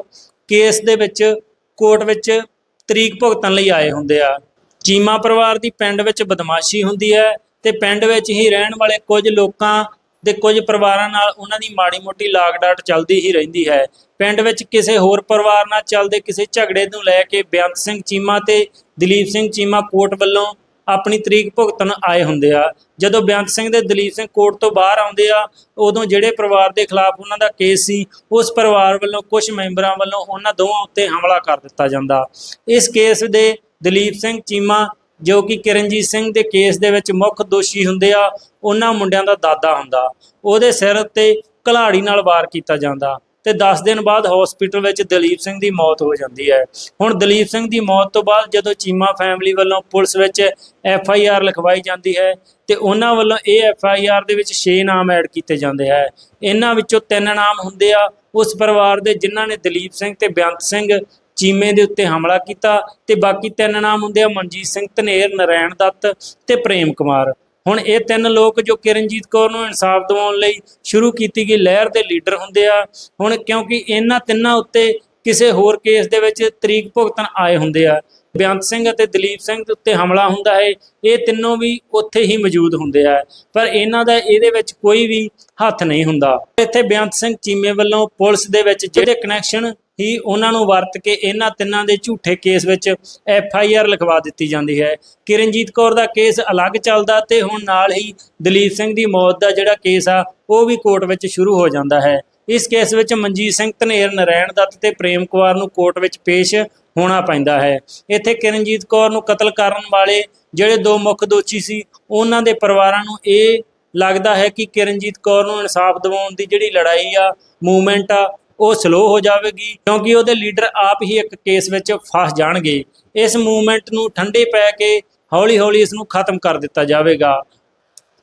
ਕੇਸ ਦੇ ਵਿੱਚ ਕੋਰਟ ਵਿੱਚ ਤਰੀਕ ਭੁਗਤਣ ਲਈ ਆਏ ਹੁੰਦੇ ਆ। ਚੀਮਾ ਪਰਿਵਾਰ ਦੀ ਪਿੰਡ ਵਿੱਚ ਬਦਮਾਸ਼ੀ ਹੁੰਦੀ ਹੈ ਤੇ ਪਿੰਡ ਵਿੱਚ ਹੀ ਰਹਿਣ ਵਾਲੇ ਕੁਝ ਲੋਕਾਂ ਤੇ ਕੁਝ ਪਰਿਵਾਰਾਂ ਨਾਲ ਉਹਨਾਂ ਦੀ ਮਾੜੀ ਮੋਟੀ ਲਾਗਡਾਟ ਚੱਲਦੀ ਹੀ ਰਹਿੰਦੀ ਹੈ। ਪਿੰਡ ਵਿੱਚ ਕਿਸੇ ਹੋਰ ਪਰਿਵਾਰ ਨਾਲ ਚੱਲਦੇ ਕਿਸੇ ਝਗੜੇ ਨੂੰ ਲੈ ਕੇ ਬੇਅੰਤ ਸਿੰਘ ਚੀਮਾ ਤੇ ਦਲੀਪ ਸਿੰਘ ਚੀਮਾ ਕੋਰਟ ਵੱਲੋਂ ਆਪਣੀ ਤਰੀਕ ਭੁਗਤਣ ਆਏ ਹੁੰਦੇ ਆ। ਜਦੋਂ ਬੇਅੰਤ ਸਿੰਘ ਦੇ ਦਲੀਪ ਸਿੰਘ ਕੋਰਟ ਤੋਂ ਬਾਹਰ ਆਉਂਦੇ ਆ, ਉਦੋਂ ਜਿਹੜੇ ਪਰਿਵਾਰ ਦੇ ਖਿਲਾਫ ਉਹਨਾਂ ਦਾ ਕੇਸ ਸੀ, ਉਸ ਪਰਿਵਾਰ ਵੱਲੋਂ ਕੁਝ ਮੈਂਬਰਾਂ ਵੱਲੋਂ ਉਹਨਾਂ ਦੋਵਾਂ ਉੱਤੇ ਹਮਲਾ ਕਰ ਦਿੱਤਾ ਜਾਂਦਾ। ਇਸ ਕੇਸ ਦੇ ਦਲੀਪ ਸਿੰਘ ਚੀਮਾ, ਜੋ ਕਿ ਕਿਰਨਜੀਤ ਸਿੰਘ ਦੇ ਕੇਸ ਦੇ ਵਿੱਚ ਮੁੱਖ ਦੋਸ਼ੀ ਹੁੰਦੇ ਆ, ਉਹਨਾਂ ਮੁੰਡਿਆਂ ਦਾ ਦਾਦਾ ਹੁੰਦਾ। ਉਹਦੇ ਸਿਰ ਉੱਤੇ ਕੁਲਹਾੜੀ ਨਾਲ ਵਾਰ ਕੀਤਾ ਜਾਂਦਾ। ਤੇ 10 ਦਿਨ ਬਾਅਦ ਹਸਪੀਟਲ ਵਿੱਚ ਦਲੀਪ ਸਿੰਘ ਦੀ ਮੌਤ ਹੋ ਜਾਂਦੀ ਹੈ। ਹੁਣ ਦਲੀਪ ਸਿੰਘ ਦੀ ਮੌਤ ਤੋਂ ਬਾਅਦ ਜਦੋਂ ਚੀਮਾ ਫੈਮਿਲੀ ਵੱਲੋਂ ਪੁਲਿਸ ਵਿੱਚ ਐਫ ਆਈ ਆਰ ਲਿਖਵਾਈ ਜਾਂਦੀ ਹੈ ਤੇ ਉਹਨਾਂ ਵੱਲੋਂ ਇਹ ਐਫ ਆਈ ਆਰ ਦੇ ਵਿੱਚ 6 ਨਾਮ ਐਡ ਕੀਤੇ ਜਾਂਦੇ ਹੈ। ਇਹਨਾਂ ਵਿੱਚੋਂ ਤਿੰਨ ਨਾਮ ਹੁੰਦੇ ਆ। ਉਸ ਪਰਿਵਾਰ ਦੇ ਜਿਨ੍ਹਾਂ ਨੇ ਦਲੀਪ ਸਿੰਘ ਤੇ ਬੇਅੰਤ ਸਿੰਘ ਚੀਮੇ ਦੇ ਉੱਤੇ ਹਮਲਾ ਕੀਤਾ ਤੇ ਬਾਕੀ ਤਿੰਨ ਨਾਮ ਹੁੰਦੇ ਆ ਮਨਜੀਤ ਸਿੰਘ, ਧਨੇਰ, ਨਰੈਣ ਦੱਤ ਤੇ ਪ੍ਰੇਮ ਕੁਮਾਰ। ਹੁਣ ਇਹ ਤਿੰਨ ਲੋਕ ਜੋ ਕਿਰਨਜੀਤ ਕੌਰ ਨੂੰ ਇਨਸਾਫ ਦਿਵਾਉਣ ਲਈ ਸ਼ੁਰੂ ਕੀਤੀ ਗਈ ਲਹਿਰ ਦੇ ਲੀਡਰ ਹੁੰਦੇ ਆ, ਹੁਣ ਕਿਉਂਕਿ ਇਹਨਾਂ ਤਿੰਨਾਂ ਉੱਤੇ ਕਿਸੇ ਹੋਰ ਕੇਸ ਦੇ ਵਿੱਚ ਤਰੀਕ ਭੁਗਤਣ ਆਏ ਹੁੰਦੇ ਆ। ਬੇਅੰਤ ਸਿੰਘ ਅਤੇ ਦਲੀਪ ਸਿੰਘ ਦੇ ਉੱਤੇ ਹਮਲਾ ਹੁੰਦਾ ਹੈ, ਇਹ ਤਿੰਨੋਂ ਵੀ ਉੱਥੇ ਹੀ ਮੌਜੂਦ ਹੁੰਦੇ ਆ, ਪਰ ਇਹਨਾਂ ਦਾ ਇਹਦੇ ਵਿੱਚ ਕੋਈ ਵੀ ਹੱਥ ਨਹੀਂ ਹੁੰਦਾ। ਇੱਥੇ ਬੇਅੰਤ ਸਿੰਘ ਚੀਮੇ ਵੱਲੋਂ ਪੁਲਿਸ ਦੇ ਵਿੱਚ ਜਿਹੜੇ ਕਨੈਕਸ਼ਨ ਹੀ ਉਹਨਾਂ ਨੂੰ ਵਰਤ ਕੇ ਇਹਨਾਂ ਤਿੰਨਾਂ ਦੇ ਝੂਠੇ ਕੇਸ ਵਿੱਚ ਐਫ ਆਈ ਆਰ ਲਿਖਵਾ ਦਿੱਤੀ ਜਾਂਦੀ ਹੈ। ਕਿਰਨਜੀਤ ਕੌਰ ਦਾ ਕੇਸ ਅਲੱਗ ਚੱਲਦਾ ਤੇ ਹੁਣ ਨਾਲ ਹੀ ਦਲੀਪ ਸਿੰਘ ਦੀ ਮੌਤ ਦਾ ਜਿਹੜਾ ਕੇਸ ਆ, ਉਹ ਵੀ ਕੋਰਟ ਵਿੱਚ ਸ਼ੁਰੂ ਹੋ ਜਾਂਦਾ ਹੈ। ਇਸ ਕੇਸ ਵਿੱਚ ਮਨਜੀਤ ਸਿੰਘ ਧਨੇਰ ਨਰੈਣ ਦੱਤ ਤੇ ਪ੍ਰੇਮ ਕੁਮਾਰ ਨੂੰ ਕੋਰਟ ਵਿੱਚ ਪੇਸ਼ ਹੋਣਾ ਪੈਂਦਾ ਹੈ। ਇੱਥੇ ਕਿਰਨਜੀਤ ਕੌਰ ਨੂੰ ਕਤਲ ਕਰਨ ਵਾਲੇ ਜਿਹੜੇ ਦੋ ਮੁੱਖ ਦੋਸ਼ੀ ਸੀ, ਉਹਨਾਂ ਦੇ ਪਰਿਵਾਰਾਂ ਨੂੰ ਇਹ ਲੱਗਦਾ ਹੈ ਕਿ ਕਿਰਨਜੀਤ ਕੌਰ ਨੂੰ ਇਨਸਾਫ ਦਿਵਾਉਣ ਦੀ ਜਿਹੜੀ ਲੜਾਈ ਆ, ਮੂਵਮੈਂਟ ਆ ਉਹ ਸਲੋ ਹੋ ਜਾਵੇਗੀ ਕਿਉਂਕਿ ਉਹਦੇ ਲੀਡਰ ਆਪ ਹੀ ਇੱਕ ਕੇਸ ਵਿੱਚ ਫਸ ਜਾਣਗੇ। ਇਸ ਮੂਵਮੈਂਟ ਨੂੰ ਠੰਡੇ ਪੈ ਕੇ ਹੌਲੀ-ਹੌਲੀ ਇਸ ਨੂੰ ਖਤਮ ਕਰ ਦਿੱਤਾ ਜਾਵੇਗਾ।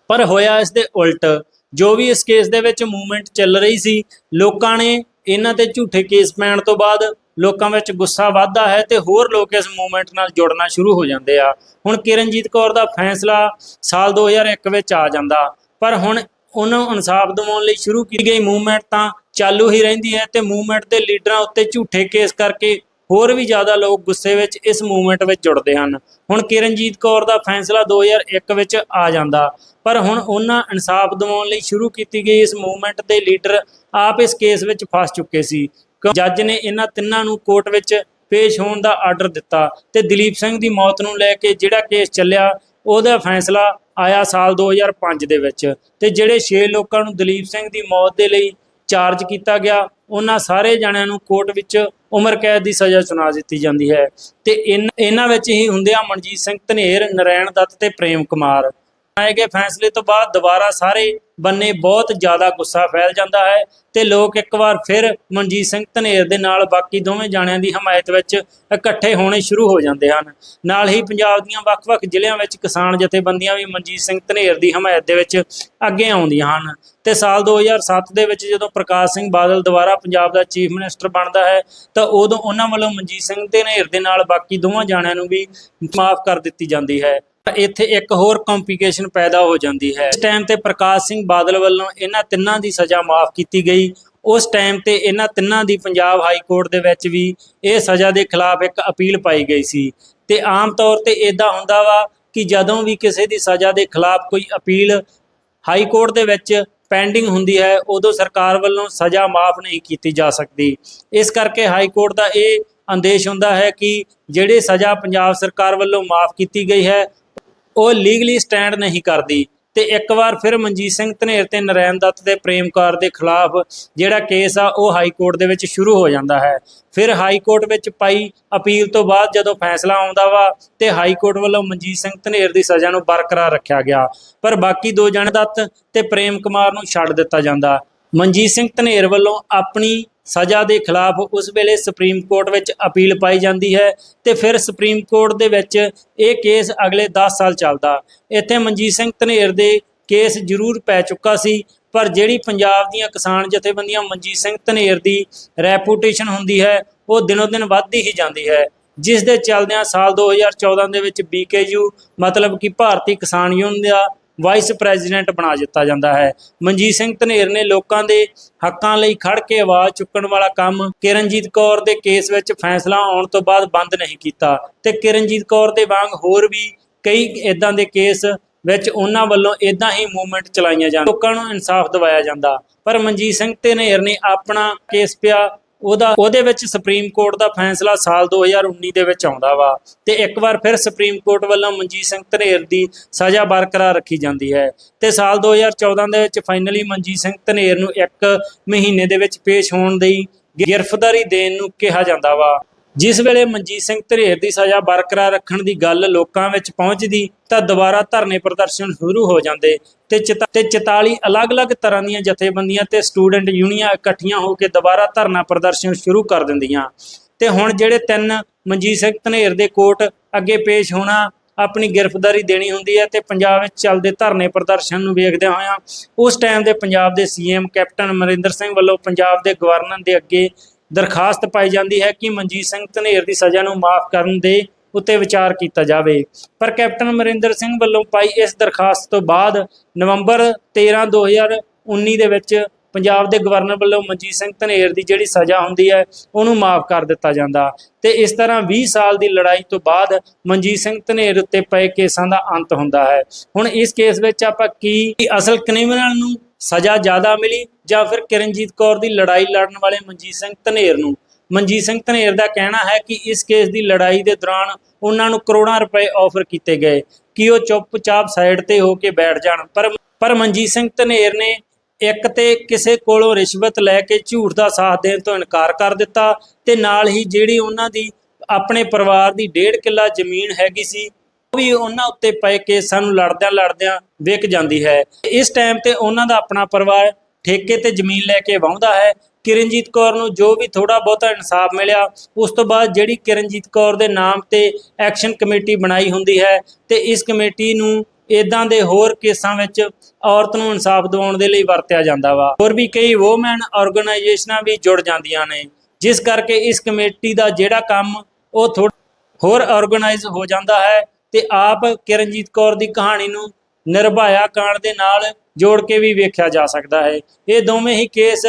ਪਰ ਹੋਇਆ ਇਸ ਦੇ ਉਲਟ। ਜੋ ਵੀ ਇਸ ਕੇਸ ਦੇ ਵਿੱਚ ਮੂਵਮੈਂਟ ਚੱਲ ਰਹੀ ਸੀ, ਲੋਕਾਂ ਨੇ ਇਹਨਾਂ ਤੇ ਝੂਠੇ ਕੇਸ ਪੈਣ ਤੋਂ ਬਾਅਦ ਲੋਕਾਂ ਵਿੱਚ ਗੁੱਸਾ ਵੱਧਦਾ ਹੈ ਤੇ ਹੋਰ ਲੋਕ ਇਸ ਮੂਵਮੈਂਟ ਨਾਲ ਜੁੜਨਾ ਸ਼ੁਰੂ ਹੋ ਜਾਂਦੇ ਆ। ਹੁਣ ਕਿਰਨਜੀਤ ਕੌਰ ਦਾ ਫੈਸਲਾ ਸਾਲ 2001 ਵਿੱਚ ਆ ਜਾਂਦਾ। ਪਰ ਹੁਣ ਉਹਨਾਂ ਨੂੰ ਇਨਸਾਫ ਦਿਵਾਉਣ ਲਈ ਸ਼ੁਰੂ ਕੀਤੀ ਗਈ ਮੂਵਮੈਂਟ ਤਾਂ ਚਾਲੂ ਹੀ ਰਹਿੰਦੀ ਹੈ ਤੇ ਮੂਵਮੈਂਟ ਦੇ ਲੀਡਰਾਂ ਉੱਤੇ ਝੂਠੇ ਕੇਸ ਕਰਕੇ ਹੋਰ ਵੀ ਜ਼ਿਆਦਾ ਲੋਕ ਗੁੱਸੇ ਵਿੱਚ ਇਸ ਮੂਵਮੈਂਟ ਵਿੱਚ ਜੁੜਦੇ ਹਨ। ਹੁਣ ਕਿਰਨਜੀਤ ਕੌਰ ਦਾ ਫੈਸਲਾ 2001 ਵਿੱਚ ਆ ਜਾਂਦਾ। ਪਰ ਹੁਣ ਉਹਨਾਂ ਇਨਸਾਫ ਦਿਵਾਉਣ ਲਈ ਸ਼ੁਰੂ ਕੀਤੀ ਗਈ ਇਸ ਮੂਵਮੈਂਟ ਦੇ ਲੀਡਰ ਆਪ ਇਸ ਕੇਸ ਵਿੱਚ ਫਸ ਚੁੱਕੇ ਸੀ। ਜੱਜ ਨੇ ਇਹਨਾਂ ਤਿੰਨਾਂ ਨੂੰ ਕੋਰਟ ਵਿੱਚ ਪੇਸ਼ ਹੋਣ ਦਾ ਆਰਡਰ ਦਿੱਤਾ ਤੇ ਦਲੀਪ ਸਿੰਘ ਦੀ ਮੌਤ ਨੂੰ ਲੈ ਕੇ ਜਿਹੜਾ ਕੇਸ ਚੱਲਿਆ, ਉਹਦਾ ਫੈਸਲਾ ਆਇਆ ਸਾਲ 2005 ਦੇ ਵਿੱਚ ਤੇ ਜਿਹੜੇ 6 ਲੋਕਾਂ ਨੂੰ ਦਲੀਪ ਸਿੰਘ ਦੀ ਮੌਤ ਦੇ ਲਈ ਚਾਰਜ ਕੀਤਾ ਗਿਆ, ਉਹਨਾਂ ਸਾਰੇ ਜਣਿਆਂ ਨੂੰ ਕੋਰਟ ਵਿੱਚ ਉਮਰ ਕੈਦ ਦੀ ਸਜ਼ਾ ਸੁਣਾ ਦਿੱਤੀ ਜਾਂਦੀ ਹੈ। ਤੇ ਇਨ- ਇਹਨਾਂ ਵਿੱਚ ਹੀ ਹੁੰਦੇ ਆ ਮਨਜੀਤ ਸਿੰਘ ਧਨੇਰ, ਨਰੈਣ ਦੱਤ ਤੇ ਪ੍ਰੇਮ ਕੁਮਾਰ। ਆਏ ਗਏ ਫੈਸਲੇ ਤੋਂ ਬਾਅਦ ਦੁਬਾਰਾ ਸਾਰੇ ਬੰਨੇ ਬਹੁਤ ਜ਼ਿਆਦਾ ਗੁੱਸਾ ਫੈਲ ਜਾਂਦਾ ਹੈ ਤੇ ਲੋਕ ਇੱਕ ਵਾਰ ਫਿਰ ਮਨਜੀਤ ਸਿੰਘ ਧਨੇਰ ਦੇ ਨਾਲ ਬਾਕੀ ਦੋਵੇਂ ਜਾਣਿਆਂ ਦੀ ਹਮਾਇਤ ਵਿੱਚ ਇਕੱਠੇ ਹੋਣੇ ਸ਼ੁਰੂ ਹੋ ਜਾਂਦੇ ਹਨ। ਨਾਲ ਹੀ ਪੰਜਾਬ ਦੀਆਂ ਵੱਖ-ਵੱਖ ਜ਼ਿਲ੍ਹਿਆਂ ਵਿੱਚ ਕਿਸਾਨ ਜਥੇਬੰਦੀਆਂ ਵੀ ਮਨਜੀਤ ਸਿੰਘ ਧਨੇਰ ਦੀ ਹਮਾਇਤ ਦੇ ਵਿੱਚ ਅੱਗੇ ਆਉਂਦੀਆਂ ਹਨ। ਤੇ ਸਾਲ 2007 ਦੇ ਵਿੱਚ ਜਦੋਂ ਪ੍ਰਕਾਸ਼ ਸਿੰਘ ਬਾਦਲ ਦੁਬਾਰਾ ਪੰਜਾਬ ਦਾ ਚੀਫ ਮਿਨਿਸਟਰ ਬਣਦਾ ਹੈ, ਤਾਂ ਉਦੋਂ ਉਹਨਾਂ ਵੱਲੋਂ ਮਨਜੀਤ ਸਿੰਘ ਧਨੇਰ ਦੇ ਨਾਲ ਬਾਕੀ ਦੋਵਾਂ ਜਾਣਿਆਂ ਨੂੰ ਵੀ ਮਾਫ ਕਰ ਦਿੱਤੀ ਜਾਂਦੀ ਹੈ। ਇੱਥੇ ਇੱਕ ਹੋਰ ਕੰਪਲਿਕੇਸ਼ਨ ਪੈਦਾ ਹੋ ਜਾਂਦੀ ਹੈ। ਇਸ ਟਾਈਮ ਤੇ ਪ੍ਰਕਾਸ਼ ਸਿੰਘ ਬਾਦਲ ਵੱਲੋਂ ਇਹਨਾਂ ਤਿੰਨਾਂ ਦੀ ਸਜ਼ਾ ਮਾਫ ਕੀਤੀ ਗਈ। ਉਸ ਟਾਈਮ ਤੇ ਇਹਨਾਂ ਤਿੰਨਾਂ ਦੀ ਪੰਜਾਬ ਹਾਈ ਕੋਰਟ ਦੇ ਵਿੱਚ ਵੀ ਇਹ ਸਜ਼ਾ ਦੇ ਖਿਲਾਫ ਇੱਕ ਅਪੀਲ ਪਾਈ ਗਈ ਸੀ। ਤੇ ਆਮ ਤੌਰ ਤੇ ਇਦਾਂ ਹੁੰਦਾ ਵਾ ਕਿ ਜਦੋਂ ਵੀ ਕਿਸੇ ਦੀ ਸਜ਼ਾ ਦੇ ਖਿਲਾਫ ਕੋਈ ਅਪੀਲ ਹਾਈ ਕੋਰਟ ਦੇ ਵਿੱਚ ਪੈਂਡਿੰਗ ਹੁੰਦੀ ਹੈ, ਉਦੋਂ ਸਰਕਾਰ ਵੱਲੋਂ ਸਜ਼ਾ ਮਾਫ ਨਹੀਂ ਕੀਤੀ ਜਾ ਸਕਦੀ। ਇਸ ਕਰਕੇ ਹਾਈ ਕੋਰਟ ਦਾ ਇਹ ਆਦੇਸ਼ ਹੁੰਦਾ ਹੈ ਕਿ ਜਿਹੜੇ ਸਜ਼ਾ ਪੰਜਾਬ ਸਰਕਾਰ ਵੱਲੋਂ ਮਾਫ ਕੀਤੀ ਗਈ ਹੈ ਉਹ ਲੀਗਲੀ ਸਟੈਂਡ ਨਹੀਂ ਕਰਦੀ। ਤੇ ਇੱਕ ਵਾਰ ਫਿਰ ਮਨਜੀਤ ਸਿੰਘ ਧਨੇਰ ਤੇ ਨਰੈਣ ਦੱਤ ਦੇ ਪ੍ਰੇਮ ਕੌਰ ਦੇ ਖਿਲਾਫ ਜਿਹੜਾ ਕੇਸ ਆ, ਉਹ ਹਾਈ ਕੋਰਟ ਦੇ ਵਿੱਚ ਸ਼ੁਰੂ ਹੋ ਜਾਂਦਾ ਹੈ। ਫਿਰ ਹਾਈ ਕੋਰਟ ਵਿੱਚ ਪਾਈ ਅਪੀਲ ਤੋਂ ਬਾਅਦ ਜਦੋਂ ਫੈਸਲਾ ਆਉਂਦਾ ਵਾ, ਤੇ ਹਾਈ ਕੋਰਟ ਵੱਲੋਂ ਮਨਜੀਤ ਸਿੰਘ ਧਨੇਰ ਦੀ ਸਜ਼ਾ ਨੂੰ ਬਰਕਰਾਰ ਰੱਖਿਆ ਗਿਆ। ਪਰ ਬਾਕੀ ਦੋ ਜਣੇ ਦੱਤ ਤੇ ਪ੍ਰੇਮ ਕੁਮਾਰ ਨੂੰ ਛੱਡ ਦਿੱਤਾ ਜਾਂਦਾ। ਮਨਜੀਤ ਸਿੰਘ ਧਨੇਰ ਵੱਲੋਂ ਆਪਣੀ ਸਜ਼ਾ ਦੇ ਖਿਲਾਫ ਉਸ ਵੇਲੇ ਸੁਪਰੀਮ ਕੋਰਟ ਵਿੱਚ ਅਪੀਲ ਪਾਈ ਜਾਂਦੀ ਹੈ ਤੇ ਫਿਰ ਸੁਪਰੀਮ ਕੋਰਟ ਦੇ ਵਿੱਚ ਇਹ ਕੇਸ ਅਗਲੇ 10 ਸਾਲ ਚੱਲਦਾ। ਇੱਥੇ ਮਨਜੀਤ ਸਿੰਘ ਧਨੇਰ ਦੇ ਕੇਸ ਜ਼ਰੂਰ ਪੈ ਚੁੱਕਾ ਸੀ, ਪਰ ਜਿਹੜੀ ਪੰਜਾਬ ਦੀਆਂ ਕਿਸਾਨ ਜਥੇਬੰਦੀਆਂ ਮਨਜੀਤ ਸਿੰਘ ਧਨੇਰ ਦੀ ਰੈਪੂਟੇਸ਼ਨ ਹੁੰਦੀ ਹੈ, ਉਹ ਦਿਨੋ ਦਿਨ ਵੱਧਦੀ ਹੀ ਜਾਂਦੀ ਹੈ। ਜਿਸ ਦੇ ਚੱਲਦਿਆਂ ਸਾਲ 2014 ਦੇ ਵਿੱਚ ਬੀਕੇਯੂ ਮਤਲਬ ਕਿ ਭਾਰਤੀ ਕਿਸਾਨ ਯੂਨੀਅਨ ਦਾ ਵਾਈਸ ਪ੍ਰੈਜ਼ੀਡੈਂਟ ਬਣਾ ਦਿੱਤਾ ਜਾਂਦਾ ਹੈ। ਮਨਜੀਤ ਸਿੰਘ ਧਨੇਰ ਨੇ ਲੋਕਾਂ ਦੇ ਹੱਕਾਂ ਲਈ ਖੜ ਕੇ ਆਵਾਜ਼ ਚੁੱਕਣ ਵਾਲਾ ਕੰਮ ਕਿਰਨਜੀਤ ਕੌਰ ਦੇ ਕੇਸ ਵਿੱਚ ਫੈਸਲਾ ਆਉਣ ਤੋਂ ਬਾਅਦ ਬੰਦ ਨਹੀਂ ਕੀਤਾ ਤੇ ਕਿਰਨਜੀਤ ਕੌਰ ਦੇ ਵਾਂਗ ਹੋਰ ਵੀ ਕਈ ਇਦਾਂ ਦੇ ਕੇਸ ਵਿੱਚ ਉਹਨਾਂ ਵੱਲੋਂ ਇਦਾਂ ਹੀ ਮੂਵਮੈਂਟ ਚਲਾਈਆਂ ਜਾਂਦੀਆਂ ਲੋਕਾਂ ਨੂੰ ਇਨਸਾਫ ਦਿਵਾਇਆ ਜਾਂਦਾ। ਪਰ ਮਨਜੀਤ ਸਿੰਘ ਧਨੇਰ ਨੇ ਆਪਣਾ ਕੇਸ ਪਿਆ ਉਹਦਾ, ਉਹਦੇ ਵਿੱਚ ਸੁਪਰੀਮ ਕੋਰਟ ਦਾ ਫੈਸਲਾ ਸਾਲ 2019 ਦੇ ਵਿੱਚ ਆਉਂਦਾ ਵਾ। ਤੇ ਇੱਕ ਵਾਰ ਫਿਰ ਸੁਪਰੀਮ ਕੋਰਟ ਵੱਲੋਂ ਮਨਜੀਤ ਸਿੰਘ ਧਨੇਰ ਦੀ ਸਜ਼ਾ ਬਰਕਰਾਰ ਰੱਖੀ ਜਾਂਦੀ ਹੈ। ਤੇ ਸਾਲ 2014 ਦੇ ਵਿੱਚ ਫਾਈਨਲੀ ਮਨਜੀਤ ਸਿੰਘ ਧਨੇਰ ਨੂੰ ਇੱਕ ਮਹੀਨੇ ਦੇ ਵਿੱਚ ਪੇਸ਼ ਹੋਣ ਦੀ ਗ੍ਰਿਫਤਾਰੀ ਦੇਣ ਨੂੰ ਕਿਹਾ ਜਾਂਦਾ ਵਾ। ਜਿਸ ਵੇਲੇ ਮਨਜੀਤ ਸਿੰਘ ਧਨੇਰ ਦੀ ਸਜ਼ਾ ਬਰਕਰਾਰ ਰੱਖਣ ਦੀ ਗੱਲ ਲੋਕਾਂ ਵਿੱਚ ਪਹੁੰਚਦੀ, ਤਾਂ ਦੁਬਾਰਾ ਧਰਨੇ ਪ੍ਰਦਰਸ਼ਨ ਸ਼ੁਰੂ ਹੋ ਜਾਂਦੇ ਤੇ ਤੇ 44 ਅਲੱਗ-ਅਲੱਗ ਤਰ੍ਹਾਂ ਦੀਆਂ ਜਥੇਬੰਦੀਆਂ ਤੇ ਸਟੂਡੈਂਟ ਯੂਨੀਅਨ ਇਕੱਠੀਆਂ ਹੋ ਕੇ ਦੁਬਾਰਾ ਧਰਨਾ ਪ੍ਰਦਰਸ਼ਨ ਸ਼ੁਰੂ ਕਰ ਦਿੰਦੀਆਂ। ਤੇ ਹੁਣ ਜਿਹੜੇ ਤਿੰਨ ਮਨਜੀਤ ਸਿੰਘ ਧਨੇਰ ਦੇ ਕੋਰਟ ਅੱਗੇ ਪੇਸ਼ ਹੋਣਾ ਆਪਣੀ ਗ੍ਰਿਫਤਾਰੀ ਦੇਣੀ ਹੁੰਦੀ ਹੈ ਤੇ ਪੰਜਾਬ ਵਿੱਚ ਚੱਲਦੇ ਧਰਨੇ ਪ੍ਰਦਰਸ਼ਨ ਨੂੰ ਵੇਖਦਿਆਂ ਹੋਇਆ ਉਸ ਟਾਈਮ ਦੇ ਪੰਜਾਬ ਦੇ ਸੀਐਮ ਕੈਪਟਨ ਅਮਰਿੰਦਰ ਸਿੰਘ ਵੱਲੋਂ ਪੰਜਾਬ ਦੇ ਗਵਰਨਰ ਦੇ ਅੱਗੇ ਦਰਖਾਸਤ ਪਾਈ ਜਾਂਦੀ ਹੈ ਕਿ ਮਨਜੀਤ ਸਿੰਘ ਧਨੇਰ ਦੀ ਸਜ਼ਾ ਨੂੰ ਮਾਫ ਕਰਨ ਦੇ ਉੱਤੇ ਵਿਚਾਰ ਕੀਤਾ ਜਾਵੇ। ਪਰ ਕੈਪਟਨ ਅਮਰਿੰਦਰ ਸਿੰਘ ਵੱਲੋਂ ਪਾਈ ਇਸ ਦਰਖਾਸਤ ਤੋਂ ਬਾਅਦ ਨਵੰਬਰ 13 2019 ਦੇ ਵਿੱਚ ਪੰਜਾਬ ਦੇ ਗਵਰਨਰ ਵੱਲੋਂ ਮਨਜੀਤ ਸਿੰਘ ਧਨੇਰ ਦੀ ਜਿਹੜੀ ਸਜ਼ਾ ਹੁੰਦੀ ਹੈ, ਉਹਨੂੰ ਮਾਫ ਕਰ ਦਿੱਤਾ ਜਾਂਦਾ। ਤੇ ਇਸ ਤਰ੍ਹਾਂ 20 ਸਾਲ ਦੀ ਲੜਾਈ ਤੋਂ ਬਾਅਦ ਮਨਜੀਤ ਸਿੰਘ ਧਨੇਰ ਉੱਤੇ ਪਏ ਕੇਸਾਂ ਦਾ ਅੰਤ ਹੁੰਦਾ ਹੈ। ਹੁਣ ਇਸ ਕੇਸ ਵਿੱਚ ਆਪਾਂ ਕੀ ਅਸਲ ਕ੍ਰਿਮੀਨਲ ਨੂੰ ਸਜ਼ਾ ਜ਼ਿਆਦਾ ਮਿਲੀ ਜਾਂ ਫਿਰ ਕਿਰਨਜੀਤ ਕੌਰ ਦੀ ਲੜਾਈ ਲੜਨ ਵਾਲੇ ਮਨਜੀਤ ਸਿੰਘ ਧਨੇਰ ਨੂੰ? ਮਨਜੀਤ ਸਿੰਘ ਧਨੇਰ ਦਾ ਕਹਿਣਾ ਹੈ ਕਿ ਇਸ ਕੇਸ ਦੀ ਲੜਾਈ ਦੇ ਦੌਰਾਨ ਉਹਨਾਂ ਨੂੰ ਕਰੋੜਾਂ ਰੁਪਏ ਆਫਰ ਕੀਤੇ ਗਏ ਕਿ ਉਹ ਚੁੱਪਚਾਪ ਸਾਈਡ ਤੇ ਹੋ ਕੇ ਬੈਠ ਜਾਣ। ਪਰ ਪਰ ਮਨਜੀਤ ਸਿੰਘ ਧਨੇਰ ਨੇ ਇੱਕ ਤੇ ਕਿਸੇ ਕੋਲੋਂ ਰਿਸ਼ਵਤ ਲੈ ਕੇ ਝੂਠ ਦਾ ਸਾਥ ਦੇਣ ਤੋਂ ਇਨਕਾਰ ਕਰ ਦਿੱਤਾ ਤੇ ਨਾਲ ਹੀ ਜਿਹੜੀ ਉਹਨਾਂ ਦੀ ਆਪਣੇ ਪਰਿਵਾਰ ਦੀ ਡੇਢ ਕਿੱਲਾ ਜ਼ਮੀਨ ਹੈਗੀ ਸੀ ਵੀ ਉਹਨਾਂ ਉੱਤੇ ਪਏ ਕੇਸਾਂ ਨੂੰ ਲੜਦਿਆਂ ਲੜਦਿਆਂ ਵਿਕ ਜਾਂਦੀ ਹੈ। ਇਸ ਟਾਈਮ ਤੇ ਉਹਨਾਂ ਦਾ ਆਪਣਾ ਪਰਿਵਾਰ ਠੇਕੇ ਤੇ ਜ਼ਮੀਨ ਲੈ ਕੇ ਵਾਹੁੰਦਾ ਹੈ। ਕਿਰਨਜੀਤ ਕੌਰ ਨੂੰ ਜੋ ਵੀ ਥੋੜਾ ਬਹੁਤਾ ਇਨਸਾਫ ਮਿਲਿਆ, ਉਸ ਤੋਂ ਬਾਅਦ ਜਿਹੜੀ ਕਿਰਨਜੀਤ ਕੌਰ ਦੇ ਨਾਮ ਤੇ ਐਕਸ਼ਨ ਕਮੇਟੀ ਬਣਾਈ ਹੁੰਦੀ ਹੈ ਤੇ ਇਸ ਕਮੇਟੀ ਨੂੰ ਇਦਾਂ ਦੇ ਹੋਰ ਕੇਸਾਂ ਵਿੱਚ ਔਰਤ ਨੂੰ ਇਨਸਾਫ ਦਿਵਾਉਣ ਦੇ ਲਈ ਵਰਤਿਆ ਜਾਂਦਾ ਵਾ। ਹੋਰ ਵੀ ਕਈ ਵੋਮੈਨ ਆਰਗੇਨਾਈਜੇਸ਼ਨਾਂ ਵੀ ਜੁੜ ਜਾਂਦੀਆਂ ਨੇ, ਜਿਸ ਕਰਕੇ ਇਸ ਕਮੇਟੀ ਦਾ ਜਿਹੜਾ ਕੰਮ ਉਹ ਥੋੜਾ ਹੋਰ ਆਰਗੇਨਾਈਜ਼ ਹੋ ਜਾਂਦਾ ਹੈ। ਤੇ ਆਪ ਕਿਰਨਜੀਤ ਕੌਰ ਦੀ ਕਹਾਣੀ ਨੂੰ ਨਿਰਭਾਇਆ ਕਾਂਡ ਦੇ ਨਾਲ ਜੋੜ ਕੇ ਵੀ ਵੇਖਿਆ ਜਾ ਸਕਦਾ ਹੈ। ਇਹ ਦੋਵੇਂ ਹੀ ਕੇਸ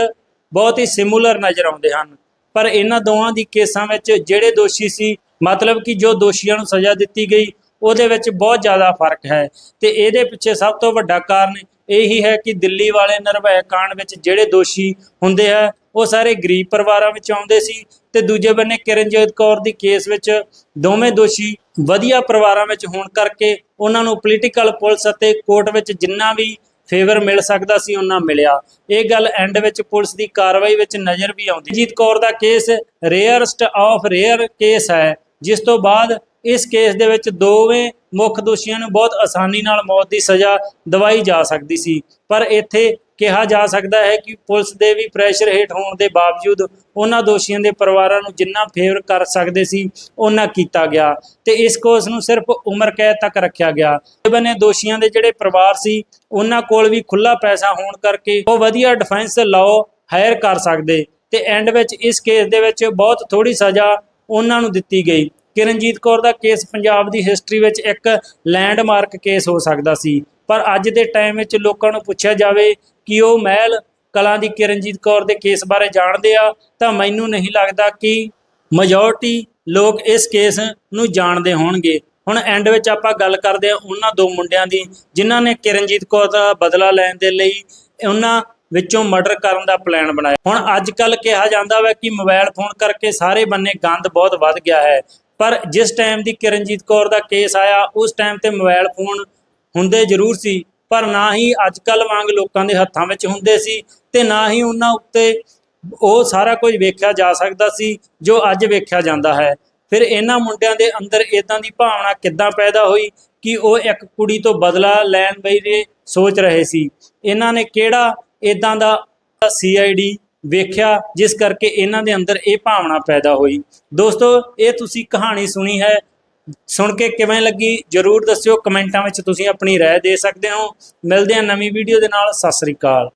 ਬਹੁਤ ਹੀ ਸਿਮੂਲਰ ਨਜ਼ਰ ਆਉਂਦੇ ਹਨ। ਪਰ ਇਹਨਾਂ ਦੋਵਾਂ ਦੀ ਕੇਸਾਂ ਵਿੱਚ ਜਿਹੜੇ ਦੋਸ਼ੀ ਸੀ, ਮਤਲਬ ਕਿ ਜੋ ਦੋਸ਼ੀਆਂ ਨੂੰ ਸਜ਼ਾ ਦਿੱਤੀ ਗਈ, ਉਹਦੇ ਵਿੱਚ ਬਹੁਤ ਜ਼ਿਆਦਾ ਫ਼ਰਕ ਹੈ। ਤੇ ਇਹਦੇ ਪਿੱਛੇ ਸਭ ਤੋਂ ਵੱਡਾ ਕਾਰਨ ਇਹੀ ਹੈ ਕਿ ਦਿੱਲੀ ਵਾਲੇ ਨਿਰਭੈ ਕਾਂਡ ਵਿੱਚ ਜਿਹੜੇ ਦੋਸ਼ੀ ਹੁੰਦੇ ਆ, ਉਹ ਸਾਰੇ ਗਰੀਬ ਪਰਿਵਾਰਾਂ ਵਿੱਚ ਆਉਂਦੇ ਸੀ। ਤੇ ਦੂਜੇ ਬੰਨੇ ਕਿਰਨਜੀਤ ਕੌਰ ਦੀ ਕੇਸ ਵਿੱਚ ਦੋਵੇਂ ਦੋਸ਼ੀ ਵਧੀਆ ਪਰਿਵਾਰਾਂ ਵਿੱਚ ਹੋਣ ਕਰਕੇ ਉਹਨਾਂ ਨੂੰ ਪੋਲੀਟੀਕਲ ਪੁਲਿਸ ਅਤੇ ਕੋਰਟ ਵਿੱਚ ਜਿੰਨਾ ਵੀ ਫੇਵਰ ਮਿਲ ਸਕਦਾ ਸੀ ਉਹਨਾਂ ਮਿਲਿਆ। ਇਹ ਗੱਲ ਐਂਡ ਵਿੱਚ ਪੁਲਿਸ ਦੀ ਕਾਰਵਾਈ ਵਿੱਚ ਨਜ਼ਰ ਵੀ ਆਉਂਦੀ। ਜੀਤ ਕੌਰ ਦਾ case rarest of rare case ਹੈ, ਜਿਸ ਤੋਂ ਬਾਅਦ ਇਸ ਕੇਸ ਦੇ ਵਿੱਚ ਦੋਵੇਂ ਮੁੱਖ ਦੋਸ਼ੀਆਂ ਨੂੰ ਬਹੁਤ ਆਸਾਨੀ ਨਾਲ ਮੌਤ ਦੀ ਸਜ਼ਾ ਦਵਾਈ ਜਾ ਸਕਦੀ ਸੀ। ਪਰ ਇੱਥੇ ਕਿਹਾ ਜਾ ਸਕਦਾ ਹੈ ਕਿ ਪੁਲਿਸ ਦੇ ਵੀ ਪ੍ਰੈਸ਼ਰ ਹੇਠ ਹੋਣ ਦੇ ਬਾਵਜੂਦ ਉਹਨਾਂ ਦੋਸ਼ੀਆਂ ਦੇ ਪਰਿਵਾਰਾਂ ਨੂੰ ਜਿੰਨਾ ਫੇਵਰ ਕਰ ਸਕਦੇ ਸੀ ਉਹਨਾਂ ਕੀਤਾ ਗਿਆ ਤੇ ਇਸ ਕੋਸ ਨੂੰ ਸਿਰਫ ਉਮਰ ਕੈਦ ਤੱਕ ਰੱਖਿਆ ਗਿਆ। ਤੇ ਦੋਸ਼ੀਆਂ ਦੇ ਜਿਹੜੇ ਪਰਿਵਾਰ ਸੀ, ਉਹਨਾਂ ਕੋਲ ਵੀ ਖੁੱਲਾ ਪੈਸਾ ਹੋਣ ਕਰਕੇ ਉਹ ਵਧੀਆ ਡਿਫੈਂਸ ਲਾਅ ਹਾਇਰ ਕਰ ਸਕਦੇ ਤੇ ਐਂਡ ਵਿੱਚ ਇਸ ਕੇਸ ਦੇ ਵਿੱਚ ਬਹੁਤ ਥੋੜੀ ਸਜ਼ਾ ਉਹਨਾਂ ਨੂੰ ਦਿੱਤੀ ਗਈ। ਕਿਰਨਜੀਤ ਕੌਰ ਦਾ ਕੇਸ ਪੰਜਾਬ ਦੀ ਹਿਸਟਰੀ ਵਿੱਚ ਇੱਕ ਲੈਂਡਮਾਰਕ ਕੇਸ ਹੋ ਸਕਦਾ ਸੀ। ਪਰ ਅੱਜ ਦੇ ਟਾਈਮ ਵਿੱਚ ਲੋਕਾਂ ਨੂੰ ਪੁੱਛਿਆ ਜਾਵੇ ਕਿ ਉਹ ਮਹਿਲ ਕਲਾਂ ਦੀ ਕਿਰਨਜੀਤ ਕੌਰ ਦੇ ਕੇਸ ਬਾਰੇ ਜਾਣਦੇ ਆ, ਤਾਂ ਮੈਨੂੰ ਨਹੀਂ ਲੱਗਦਾ ਕਿ ਮੈਜੋਰਟੀ ਲੋਕ ਇਸ ਕੇਸ ਨੂੰ ਜਾਣਦੇ ਹੋਣਗੇ। ਹੁਣ ਐਂਡ ਵਿੱਚ ਆਪਾਂ ਗੱਲ ਕਰਦੇ ਆ ਉਹਨਾਂ ਦੋ ਮੁੰਡਿਆਂ ਦੀ, ਜਿਨ੍ਹਾਂ ਨੇ ਕਿਰਨਜੀਤ ਕੌਰ ਦਾ ਬਦਲਾ ਲੈਣ ਦੇ ਲਈ ਉਹਨਾਂ ਵਿੱਚੋਂ ਮਰਡਰ ਕਰਨ ਦਾ ਪਲਾਨ ਬਣਾਇਆ। ਹੁਣ ਅੱਜ ਕੱਲ ਕਿਹਾ ਜਾਂਦਾ ਵਾ ਕਿ ਮੋਬਾਈਲ ਫੋਨ ਕਰਕੇ ਸਾਰੇ ਬੰਨੇ ਗੰਦ ਬਹੁਤ ਵੱਧ ਗਿਆ ਹੈ। ਪਰ ਜਿਸ ਟਾਈਮ ਦੀ ਕਿਰਨਜੀਤ ਕੌਰ ਦਾ ਕੇਸ ਆਇਆ, ਉਸ ਟਾਈਮ ਤੇ ਮੋਬਾਈਲ ਫੋਨ ਹੁੰਦੇ ਜ਼ਰੂਰ ਸੀ। ਪਰ ਨਾ ਹੀ ਅੱਜ ਕੱਲ ਵਾਂਗ ਲੋਕਾਂ ਦੇ ਹੱਥਾਂ ਵਿੱਚ ਹੁੰਦੇ ਸੀ ਤੇ ਨਾ ਹੀ ਉਹਨਾਂ ਉੱਤੇ ਉਹ ਸਾਰਾ ਕੁਝ ਵੇਖਿਆ ਜਾ ਸਕਦਾ ਸੀ, ਜੋ ਅੱਜ ਵੇਖਿਆ ਜਾਂਦਾ ਹੈ। ਫਿਰ ਇਹਨਾਂ ਮੁੰਡਿਆਂ ਦੇ ਅੰਦਰ ਇਦਾਂ ਦੀ ਭਾਵਨਾ ਕਿੱਦਾਂ ਪੈਦਾ ਹੋਈ ਕਿ ਉਹ ਇੱਕ ਕੁੜੀ ਤੋਂ ਬਦਲਾ ਲੈਣ ਬਈ ਸੋਚ ਰਹੇ ਸੀ? ਇਹਨਾਂ ਨੇ ਕਿਹੜਾ ਇਦਾਂ ਦਾ ਸੀਆਈਡੀ ਵੇਖਿਆ ਜਿਸ ਕਰਕੇ ਇਹਨਾਂ ਦੇ ਅੰਦਰ ਇਹ ਭਾਵਨਾ ਪੈਦਾ ਹੋਈ? ਦੋਸਤੋ, ਇਹ ਤੁਸੀਂ ਕਹਾਣੀ ਸੁਣੀ ਹੈ ਸੁਣ ਕੇ ਕਿਵੇਂ ਲੱਗੀ ਜਰੂਰ ਦੱਸਿਓ ਕਮੈਂਟਾਂ ਵਿੱਚ ਤੁਸੀਂ ਆਪਣੀ رائے ਦੇ ਸਕਦੇ ਹੋ ਮਿਲਦੇ ਹਾਂ ਨਵੀਂ ਵੀਡੀਓ ਦੇ ਨਾਲ ਸਤਿ ਸ੍ਰੀ ਅਕਾਲ